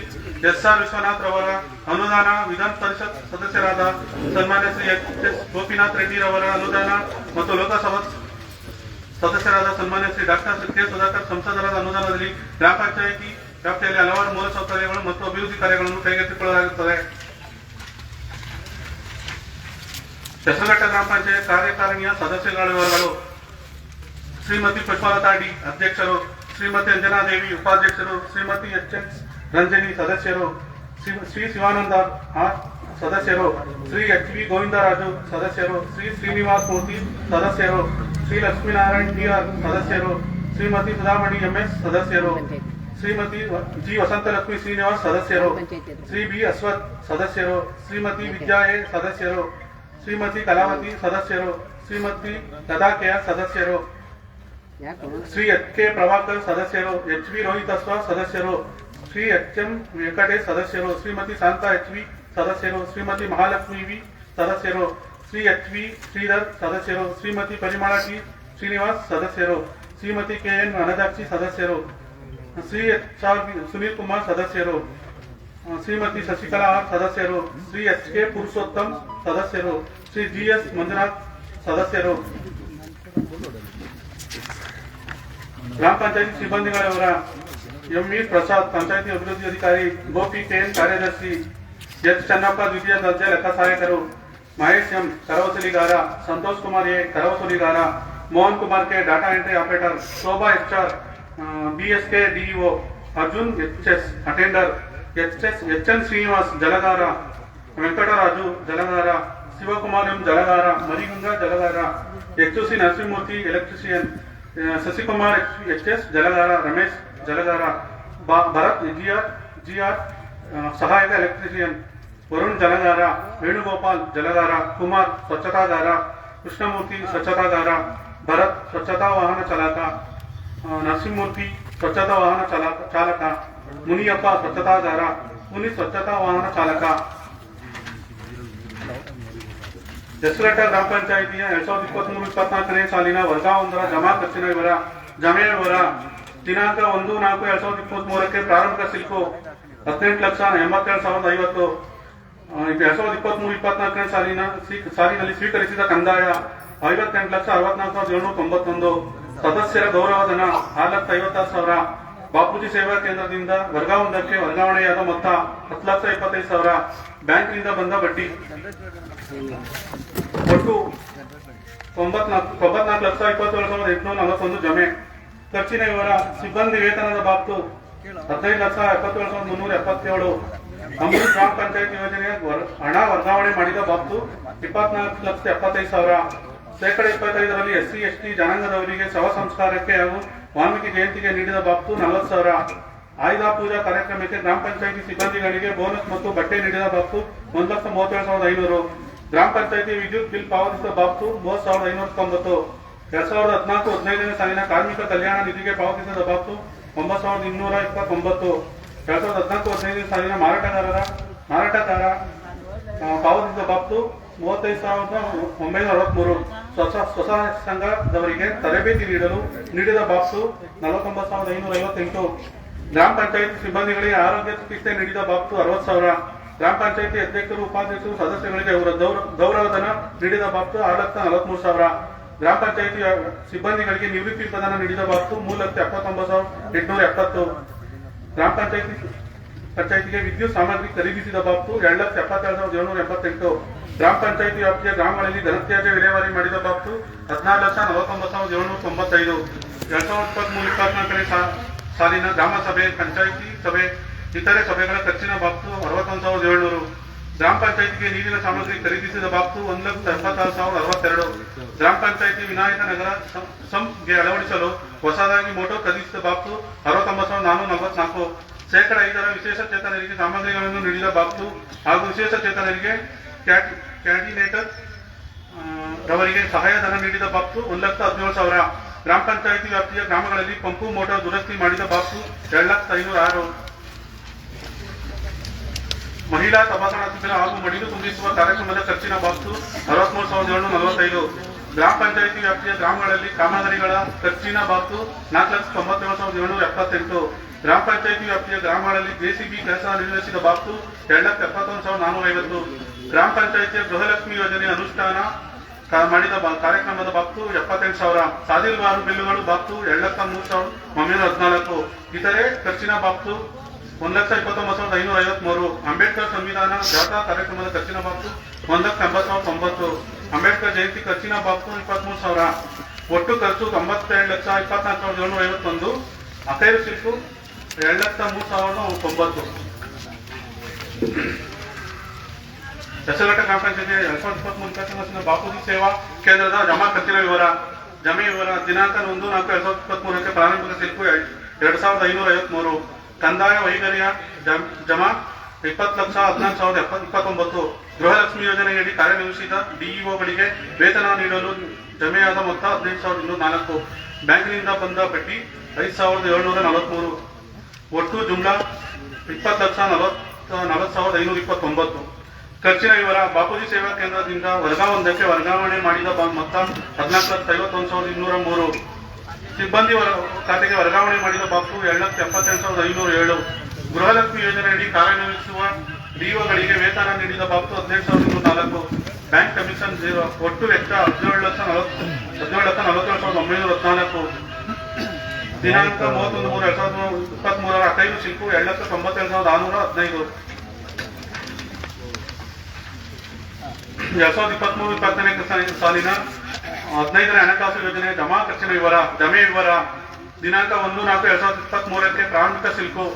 ಎಸ್ ಆರ್ ವಿಶ್ವನಾಥ್ ರವರ ಅನುದಾನ, ವಿಧಾನ ಪರಿಷತ್ ಸದಸ್ಯರಾದ ಸನ್ಮಾನ್ಯ ಶ್ರೀ ಎಚ್ ಎಸ್ ಗೋಪಿನಾಥ್ ರೆಡ್ಡಿ ರವರ ಅನುದಾನ ಮತ್ತು ಲೋಕಸಭಾ ಸದಸ್ಯರಾದ ಸನ್ಮಾನ್ಯ ಶ್ರೀ ಡಾಕ್ಟರ್ ಕೆ ಸುಧಾಕರ್ ಸಂಸದರಾದ ಅನುದಾನದಲ್ಲಿ ಗ್ರಾಮ ಪಂಚಾಯಿತಿ ವ್ಯಾಪ್ತಿಯಲ್ಲಿ ಹಲವಾರು ಮೂಲಸೌಕರ್ಯಗಳು ಮತ್ತು ಅಭಿವೃದ್ಧಿ ಕಾರ್ಯಗಳನ್ನು ಕೈಗೆತ್ತಿಕೊಳ್ಳಲಾಗುತ್ತದೆ. ಹೆಸರುಘಟ್ಟ ಗ್ರಾಮ ಪಂಚಾಯತ್ ಕಾರ್ಯಕಾರಿಣಿಯ ಸದಸ್ಯಗಳ ಶ್ರೀಮತಿ ಪುಷ್ಪಲತಾ ಡಿ ಅಧ್ಯಕ್ಷರು, ಶ್ರೀಮತಿ ಅಂಜನಾದೇವಿ ಉಪಾಧ್ಯಕ್ಷರು, ಶ್ರೀಮತಿ ಎಚ್ ಎಸ್ ರಂಜನಿ ಸದಸ್ಯರು, ಶ್ರೀ- ಶಿವಾನಂದ ಸದಸ್ಯರು, ಶ್ರೀ ಎಚ್ ವಿ ಗೋವಿಂದರಾಜು ಸದಸ್ಯರು, ಶ್ರೀ ಶ್ರೀನಿವಾಸ್ ಮೂರ್ತಿ ಸದಸ್ಯರು, ಶ್ರೀ ಲಕ್ಷ್ಮೀನಾರಾಯಣ್ ಟಿ ಆರ್ ಸದಸ್ಯರು, ಶ್ರೀಮತಿ ಸುಧಾಮಣಿ ಎಂಎಸ್ ಸದಸ್ಯರು, ಶ್ರೀಮತಿ ಜಿ ವಸಂತಲಕ್ಷ್ಮಿ ಶ್ರೀನಿವಾಸ್ ಸದಸ್ಯರು, ಶ್ರೀ ಬಿ ಅಶ್ವಥ್ ಸದಸ್ಯರು, ಶ್ರೀಮತಿ ವಿದ್ಯಾ ಎ ಸದಸ್ಯರು ಶ್ರೀಮತಿ ಕಲಾವತಿ ಸದಸ್ಯರು ಶ್ರೀಮತಿ ಲತಾ ಸದಸ್ಯರು ಶ್ರೀ ಎಚ್ ಕೆ ಪ್ರಭಾಕರ್ ಸದಸ್ಯರು ಎಚ್ ವಿ ರೋಹಿತಸ್ವ ಸದಸ್ಯರು ಶ್ರೀ ಎಚ್ ಎಂ ವೆಂಕಟೇಶ್ ಸದಸ್ಯರು ಶ್ರೀಮತಿ ಶಾಂತಾ ಎಚ್ ವಿ ಸದಸ್ಯರು ಶ್ರೀಮತಿ ಮಹಾಲಕ್ಷ್ಮಿ ವಿ ಸದಸ್ಯರು ಶ್ರೀ ಎಚ್ ವಿ ಶ್ರೀಧರ್ ಸದಸ್ಯರು ಶ್ರೀಮತಿ ಪರಿಮಳ ಟಿ ಶ್ರೀನಿವಾಸ್ ಸದಸ್ಯರು ಶ್ರೀಮತಿ ಕೆ ಎನ್ ಅನದಾಕ್ಷಿ ಸದಸ್ಯರು ಶ್ರೀ ಎಚ್ ಆರ್ ಸುನೀಲ್ ಕುಮಾರ್ ಸದಸ್ಯರು ಶ್ರೀಮತಿ ಶಶಿಕಲಾ ಆರ್ ಸದಸ್ಯರು ಶ್ರೀ ಎಚ್ ಕೆ ಪುರುಷೋತ್ತಮ್ ಸದಸ್ಯರು ಶ್ರೀ ಜಿ ಎಸ್ ಮಂಜುನಾಥ್ ಸದಸ್ಯರು ಗ್ರಾಮ ಪಂಚಾಯತಿ ಸಿಬ್ಬಂದಿಗಳವರ ಎಂ ವಿ ಪ್ರಸಾದ್ ಪಂಚಾಯತಿ ಅಭಿವೃದ್ಧಿ ಅಧಿಕಾರಿ ಗೋಪಿ ಕೆ ಎನ್ ಕಾರ್ಯದರ್ಶಿ ಎಚ್ ಚನ್ನಪ್ಪ ದ್ವಿತೀಯ ದರ್ಜೆ ಲೆಕ್ಕ ಸಹಾಯಕರು ಮಹೇಶ್ ಎಂ ಕರವಸೂಲಿಗಾರ Santosh Kumar A ಕರವಸೂಲಿಗಾರ Mohan Kumar K data entry operator Shobha H R BSK DEO Arjun H S attender H S H N Srinivas Jalagara Venkataraju జలగార శివకుమారం జలగార Mariganga జలగార HC Narasimhamurthy electrician Shashikumar HS జలగార Ramesh జలగార భరత్ జిఆర్ జిఆర్ సహాయక ఎలక్ట్రిషియన్ వరుణ్ జలగార వేణుగోపాల్ జలగార కుమార్ స్వచ్ఛతాగార కృష్ణమూర్తి స్వచ్ఛతాగార భరత్ స్వచ్ఛతా వాహన చలాక నరసింహమూర్తి స్వచ్ఛతా వాహన చలాక చాలక మునియప్ప స్వచ్ఛతాగార ముని స్వచ్ఛతా వాహన చాలక ಹೆಸರಘಟ್ಟ ಗ್ರಾಮ ಪಂಚಾಯಿತಿಯ ಎರಡ್ ಸಾವಿರದ ಇಪ್ಪತ್ತ್ ಮೂರು ಇಪ್ಪತ್ನಾಲ್ಕನೇ ಸಾಲಿನ ವರ್ಗಾವೊಂದರ ಜಮಾ ಖರ್ಚಿನ ವಿವರ ಜಮೆ ವಿವರ. ದಿನಾಂಕ ಒಂದು ನಾಲ್ಕು ಎರಡ್ ಸಾವಿರದ ಇಪ್ಪತ್ತ್ ಮೂರಕ್ಕೆ ಪ್ರಾರಂಭಿಕ ಸಿಲ್ಕು ಹದಿನೆಂಟು ಲಕ್ಷ ಎಂಬತ್ತೆರಡು ಸಾವಿರದ ಐವತ್ತು. ಎರಡ್ ಸಾವಿರದ ಇಪ್ಪತ್ತ್ ಮೂರು ಇಪ್ಪತ್ನಾಲ್ಕನೇ ಸಾಲಿನ ಸಾಲಿನಲ್ಲಿ ಸ್ವೀಕರಿಸಿದ ಕಂದಾಯ ಐವತ್ತೆಂಟು ಲಕ್ಷ ಅರವತ್ನಾಲ್ಕು ಸಾವಿರದ ಏಳ್ನೂರ ತೊಂಬತ್ತೊಂದು. ಸದಸ್ಯರ ಗೌರವಧನ ಆರು ಲಕ್ಷ ಐವತ್ತಾರು ಸಾವಿರ. ಬಾಪೂಜಿ ಸೇವಾ ಕೇಂದ್ರದಿಂದ ವರ್ಗಾವಣೆ ವರ್ಗಾವಣೆಯಾದ ಮೊತ್ತ ಹತ್ತು ಲಕ್ಷ ಇಪ್ಪತ್ತೈದು ಸಾವಿರ ಬ್ಯಾಂಕ್ನಿಂದ ಬಂದ ಬಡ್ಡಿ. ಒಟ್ಟು ತೊಂಬತ್ನಾಲ್ಕು ತೊಂಬತ್ನಾಲ್ಕು ಲಕ್ಷ ಇಪ್ಪತ್ತೇಳು ಸಾವಿರದ ಎಂಟುನೂರ ನಲವತ್ತೊಂದು ಜಮೆ. ಖರ್ಚಿನ ವಿವರ, ಸಿಬ್ಬಂದಿ ವೇತನದ ಬಾಬ್ತು ಹದಿನೈದು ಲಕ್ಷ ಎಪ್ಪತ್ತೇಳು ಸಾವಿರದ ಮುನ್ನೂರ ಎಪ್ಪತ್ತೇಳು. ಅಮೃತ್ ಗ್ರಾಮ ಪಂಚಾಯತ್ ಯೋಜನೆಯ ಹಣ ವರ್ಗಾವಣೆ ಮಾಡಿದ ಬಾಬ್ತು ಇಪ್ಪತ್ನಾಲ್ಕು ಲಕ್ಷ ಎಪ್ಪತ್ತೈದು ಸಾವಿರ. ಶೇಕಡ ಇಪ್ಪತ್ತೈದರಲ್ಲಿ ಎಸ್ ಸಿ ಎಸ್ ಟಿ ಜನಾಂಗದವರಿಗೆ ಶವ ಸಂಸ್ಕಾರಕ್ಕೆ ಹಾಗೂ ವಾಲ್ಮೀಕಿ ಜಯಂತಿಗೆ ನೀಡಿದ ಬಾಬ್ತು ನಲವತ್ತು ಸಾವಿರ. ಆಯುಧ ಪೂಜಾ ಕಾರ್ಯಕ್ರಮಕ್ಕೆ ಗ್ರಾಮ ಪಂಚಾಯತಿ ಸಿಬ್ಬಂದಿಗಳಿಗೆ ಬೋನಸ್ ಮತ್ತು ಬಟ್ಟೆ ನೀಡಿದ ಬಾಬ್ತು ಒಂದು ಲಕ್ಷ ಮೂವತ್ತೇಳು ಸಾವಿರದ ಐನೂರು. ಗ್ರಾಮ ಪಂಚಾಯತಿ ವಿದ್ಯುತ್ ಬಿಲ್ ಪಾವತಿಸಿದ ಬಾಬ್ತು ಮೂವತ್ತು ಸಾವಿರದ ಐನೂರ ತೊಂಬತ್ತು. ಎರಡ್ ಸಾವಿರದ ಹದಿನಾಲ್ಕು ಹದಿನೈದನೇ ಸಾಲಿನ ಕಾರ್ಮಿಕ ಕಲ್ಯಾಣ ನಿಧಿಗೆ ಪಾವತಿಸಿದ ಬಾಬ್ತು ಒಂಬತ್ತು ಸಾವಿರದ ಇನ್ನೂರ ಇಪ್ಪತ್ತೊಂಬತ್ತು. ಎರಡ್ ಸಾವಿರದ ಹದಿನಾಲ್ಕು ಹದಿನೈದನೇ ಸಾಲಿನ ಮಾರಾಟಗಾರರ ಮಾರಾಟಗಾರ ಪಾವತಿಸಿದ ಬಾಬ್ತು ಮೂವತ್ತೈದು ಸಾವಿರದ ಒಂಬೈನೂರ ಅರವತ್ಮೂರು. ಸ್ವಸ, ಸ್ವಸಹಾಯ ಸಂಘದವರಿಗೆ ತರಬೇತಿ ನೀಡಲು ನೀಡಿದ ಬಾಕ್ಸು ನಲವತ್ತೊಂಬತ್ತು ಸಾವಿರದ ಐನೂರ ಐವತ್ತೆಂಟು. ಗ್ರಾಮ ಪಂಚಾಯತ್ ಸಿಬ್ಬಂದಿಗಳಿಗೆ ಆರೋಗ್ಯ ಚಿಕಿತ್ಸೆ ನೀಡಿದ ಬಾಕ್ಸು ಅರವತ್ತು ಸಾವಿರ. ಗ್ರಾಮ ಪಂಚಾಯತಿ ಅಧ್ಯಕ್ಷರು, ಉಪಾಧ್ಯಕ್ಷರು ಸದಸ್ಯಗಳಿಗೆ ಅವರ ಗೌರವ ಗೌರವಧನ ನೀಡಿದ ಬಾಕ್ಸು ಆರು ಲಕ್ಷ ನಲವತ್ಮೂರು ಸಾವಿರ. ಗ್ರಾಮ ಪಂಚಾಯತಿ ಸಿಬ್ಬಂದಿಗಳಿಗೆ ನಿವೃತ್ತಿ ಪ್ರದಾನ ನೀಡಿದ ಬಾಕ್ಸು ಮೂರು ಲಕ್ಷ ಎಪ್ಪತ್ತೊಂಬತ್ತು ಸಾವಿರದ ಎಂಟುನೂರ ಎಪ್ಪತ್ತು. ಗ್ರಾಮ ಪಂಚಾಯತಿ, ಪಂಚಾಯತಿಗೆ ವಿದ್ಯುತ್ ಸಾಮಗ್ರಿ ಖರೀದಿಸಿದ ಬಾಬ್ತು ಎರಡು ಲಕ್ಷ ಎಪ್ಪತ್ತೆರಡು ಸಾವಿರದ ಏಳ್ನೂರ ಎಂಬತ್ತೆಂಟು ಗ್ರಾಮ ಪಂಚಾಯಿತಿ ವ್ಯಾಪ್ತಿಯ ಗ್ರಾಮಗಳಲ್ಲಿ ಘನತ್ಯಾಜ್ಯ ವಿಲೇವಾರಿ ಮಾಡಿದ ಬಾಬು ಹದಿನಾರು ಲಕ್ಷ ನಲವತ್ತೊಂಬತ್ತು ಸಾವಿರದ ಏಳ್ನೂರ ತೊಂಬತ್ತೈದು. ಎರಡ್ ಸಾವಿರದ ಇಪ್ಪತ್ಮೂರು ಇಪ್ಪತ್ನಾಲ್ಕನೇ ಸಾಲಿನ ಗ್ರಾಮ ಸಭೆ, ಪಂಚಾಯಿತಿ ಸಭೆ, ಇತರೆ ಸಭೆಗಳ ಖರ್ಚಿನ ಬಾಬ್ತು ಅರವತ್ತೊಂದು ಸಾವಿರದ ಏಳ್ನೂರು. ಗ್ರಾಮ ಪಂಚಾಯಿತಿಗೆ ನೀರಿನ ಸಾಮಗ್ರಿ ಖರೀದಿಸಿದ ಬಾಬ್ತು ಒಂದು ಲಕ್ಷ ಎಪ್ಪತ್ತಾರು ಸಾವಿರದ ಅರವತ್ತೆರಡು. ಗ್ರಾಮ ಪಂಚಾಯಿತಿ ವಿನಾಯಕ ನಗರ ಸಂಗೆ ಅಳವಡಿಸಲು ಹೊಸದಾಗಿ ಮೋಟೋ ಖರೀದಿಸಿದ ಬಾಬ್ತು ಅರವತ್ತೊಂಬತ್ತು ಸಾವಿರದ ನಾನೂರ ನಲವತ್ನಾಲ್ಕು. ಶೇಕಡ ಐದರ ವಿಶೇಷ ಚೇತನರಿಗೆ ಸಾಮಗ್ರಿಗಳನ್ನು ನೀಡಿದ ಬಾಬ್ತು ಹಾಗೂ ವಿಶೇಷ ಚೇತನರಿಗೆ ಕ್ಯಾಟ್- ಕ್ಯಾಂಡಿನೇಟರ್ ಆ, ರವರಿಗೆ ಸಹಾಯಧನ ನೀಡಿದ ಬಾಬ್ತು ಒಂದು ಲಕ್ಷ ಹದಿನೇಳು ಸಾವಿರ. ಗ್ರಾಮ ಪಂಚಾಯಿತಿ ವ್ಯಾಪ್ತಿಯ ಗ್ರಾಮಗಳಲ್ಲಿ ಪಂಪು ಮೋಟಾರ್ ದುರಸ್ತಿ ಮಾಡಿದ ಬಾಬ್ತು ಎರಡು ಲಕ್ಷ ಐನೂರ ಆರು. ಮಹಿಳಾ ತಪಾಸಣಾ ಶಿಬಿರ ಹಾಗೂ ಮಡಿಲು ತುಂಬಿಸುವ ಕಾರ್ಯಕ್ರಮದ ಖರ್ಚಿನ ಬಾಕ್ಸು ಅರವತ್ಮೂರು ಸಾವಿರದ ಏಳ್ನೂರ ನಲವತ್ತೈದು. ಗ್ರಾಮ ಪಂಚಾಯಿತಿ ವ್ಯಾಪ್ತಿಯ ಗ್ರಾಮಗಳಲ್ಲಿ ಕಾಮಗಾರಿಗಳ ಖರ್ಚಿನ ಬಾತು ನಾಲ್ಕು ಲಕ್ಷ ತೊಂಬತ್ತೇಳು ಸಾವಿರದ ಏಳ್ನೂರ ಎಪ್ಪತ್ತೆಂಟು. ಗ್ರಾಮ ಪಂಚಾಯಿತಿ ವ್ಯಾಪ್ತಿಯ ಗ್ರಾಮಗಳಲ್ಲಿ ಜೆಸಿಬಿ ಕೆಲಸ ನಿರ್ವಹಿಸಿದ ಬಾತು ಎರಡು ಲಕ್ಷ ಎಪ್ಪತ್ತೊಂದು ಸಾವಿರದ ನಾನೂರ ಐವತ್ತು. ಗ್ರಾಮ ಪಂಚಾಯಿತಿಯ ಗೃಹಲಕ್ಷ್ಮಿ ಯೋಜನೆ ಅನುಷ್ಠಾನ ಮಾಡಿದ ಕಾರ್ಯಕ್ರಮದ ಬಾತು ಎಪ್ಪತ್ತೆಂಟು ಸಾವಿರ. ಸಾದಿಲ್ವಾರು ಬಿಲ್ಲುಗಳು ಬಾತು ಎರಡು ಲಕ್ಷ ಮೂರು ಸಾವಿರದ ಒಂಬೈನೂರ ಹದಿನಾಲ್ಕು. ಇತರೆ ಖರ್ಚಿನ ಬಾಕ್ತು ಒಂದು ಲಕ್ಷ ಇಪ್ಪತ್ತೊಂಬತ್ತು ಸಾವಿರದ ಐನೂರ ಐವತ್ಮೂರು. ಅಂಬೇಡ್ಕರ್ ಸಂವಿಧಾನ ಜಾಥಾ ಕಾರ್ಯಕ್ರಮದ ಖರ್ಚಿನ ಬಾತು ಒಂದು ಲಕ್ಷ ಎಂಬತ್ತು ಸಾವಿರದ ತೊಂಬತ್ತು. ಅಂಬೇಡ್ಕರ್ ಜಯಂತಿ ಖರ್ಚಿನ ಬಾಕ್ಸು ಇಪ್ಪತ್ಮೂರು ಸಾವಿರ. ಒಟ್ಟು ಖರ್ಚು ತೊಂಬತ್ತೆರಡು ಲಕ್ಷ ಇಪ್ಪತ್ನಾಲ್ಕು ಸಾವಿರದ ಏಳ್ನೂರ ಐವತ್ತೊಂದು. ಅಖೈರು ಶಿಲ್ಪು ಎರಡು ಲಕ್ಷ ಮೂರು ಸಾವಿರದ ತೊಂಬತ್ತು ದಶಘಟ್ಟ ಗ್ರಾಮ ಪಂಚಾಯತಿ ಎರಡ್ ಸಾವಿರದ ಇಪ್ಪತ್ಮೂರು ಇಪ್ಪತ್ನಾಲ್ಕರ ಬಾಪೂಜಿ ಸೇವಾ ಕೇಂದ್ರದ ಜಮಾ ಖರ್ಚಿನ ವಿವರ. ಜಮೆ ವಿವರ ದಿನಾಂಕ ಒಂದು ನಾಲ್ಕು ಎರಡ್ ಸಾವಿರದ ಇಪ್ಪತ್ಮೂರಕ್ಕೆ ಪ್ರಾರಂಭಿಕ ಸಿಲ್ಕು ಎರಡ್ ಸಾವಿರದ ಐನೂರ ಐವತ್ಮೂರು. ಕಂದಾಯ ವೈಖರಿಯ ಜಮಾ ಇಪ್ಪತ್ತು ಲಕ್ಷ ಹದಿನಾಲ್ಕು ಸಾವಿರದ ಇಪ್ಪತ್ತೊಂಬತ್ತು ಗೃಹಲಕ್ಷ್ಮಿ ಯೋಜನೆಯಡಿ ಕಾರ್ಯನಿರ್ವಹಿಸಿದ ಡಿಇಒಗಳಿಗೆ ವೇತನ ನೀಡಲು ಜಮೆಯಾದ ಮೊತ್ತ ಹದಿನೈದು ಸಾವಿರದ ಇನ್ನೂರ ನಾಲ್ಕು. ಬ್ಯಾಂಕಿನಿಂದ ಬಂದ ಬಡ್ಡಿ ಐದು ಸಾವಿರದ ಏಳ್ನೂರ ನಲವತ್ಮೂರು. ಒಟ್ಟು ಜುಮ್ಲಾ ಇಪ್ಪತ್ತು ಲಕ್ಷ ನಲವತ್ತು ನಲವತ್ತು ಸಾವಿರದ ಐನೂರ ಇಪ್ಪತ್ತೊಂಬತ್ತು. ಖರ್ಚಿನ ವಿವರ ಬಾಪೂಜಿ ಸೇವಾ ಕೇಂದ್ರದಿಂದ ವರ್ಗಾವೊಂದಕ್ಕೆ ವರ್ಗಾವಣೆ ಮಾಡಿದ ಮೊತ್ತ ಹದಿನಾಲ್ಕು ಲಕ್ಷ ಐವತ್ತೊಂದು ಸಾವಿರದ ಇನ್ನೂರ ಮೂರು. ಸಿಬ್ಬಂದಿ ಖಾತೆಗೆ ವರ್ಗಾವಣೆ ಮಾಡಿದ ಬಾಪು ಎರಡು ಲಕ್ಷ ಎಪ್ಪತ್ತೆಂಟು ಸಾವಿರದ ಐನೂರ ಏಳು. ಗೃಹಲಕ್ಷ್ಮಿ ಯೋಜನೆಯಡಿ ಕಾರ್ಯನಿರ್ವಹಿಸುವ ಡಿಒಗಳಿಗೆ ವೇತನ ನೀಡಿದ ಬಾಪು ಹದಿನೆಂಟು ಸಾವಿರದ ನಾಲ್ಕು. Bank commission zero. ಒಟ್ಟು ವೆಚ್ಚ ಹದಿನೇಳು ಲಕ್ಷ ನಲವತ್ತು, ಹದಿನೇಳು ಲಕ್ಷ ನಲವತ್ತೇಳು ಸಾವಿರದ ಒಂಬೈನೂರ ಹದಿನಾಲ್ಕು. ದಿನಾಂಕ ಮೂವತ್ತೊಂದು ಮೂರು ಎರಡ್ ಸಾವಿರದ ಇಪ್ಪತ್ತ್ ಮೂರರ ಅಕೈದು ಶಿಲ್ಪು ಎರಡು ಲಕ್ಷ ತೊಂಬತ್ತೆರಡು ಸಾವಿರದ ಆರುನೂರ ಹದಿನೈದು. ಎರಡ್ ಸಾವಿರದ ಇಪ್ಪತ್ಮೂರು ಇಪ್ಪತ್ತನೇ ಸಾಲಿನ ಹದಿನೈದನೇ ಹಣಕಾಸು ಯೋಜನೆ ಜಮಾ ಖರ್ಚಿನ ವಿವರ, ಜಮೆ ವಿವರ. ದಿನಾಂಕ ಒಂದು ನಾಲ್ಕು ಎರಡ್ ಸಾವಿರದ ಇಪ್ಪತ್ತ್ ಮೂರಕ್ಕೆ ಪ್ರಾರಂಭಿಕ ಸಿಲ್ಕು.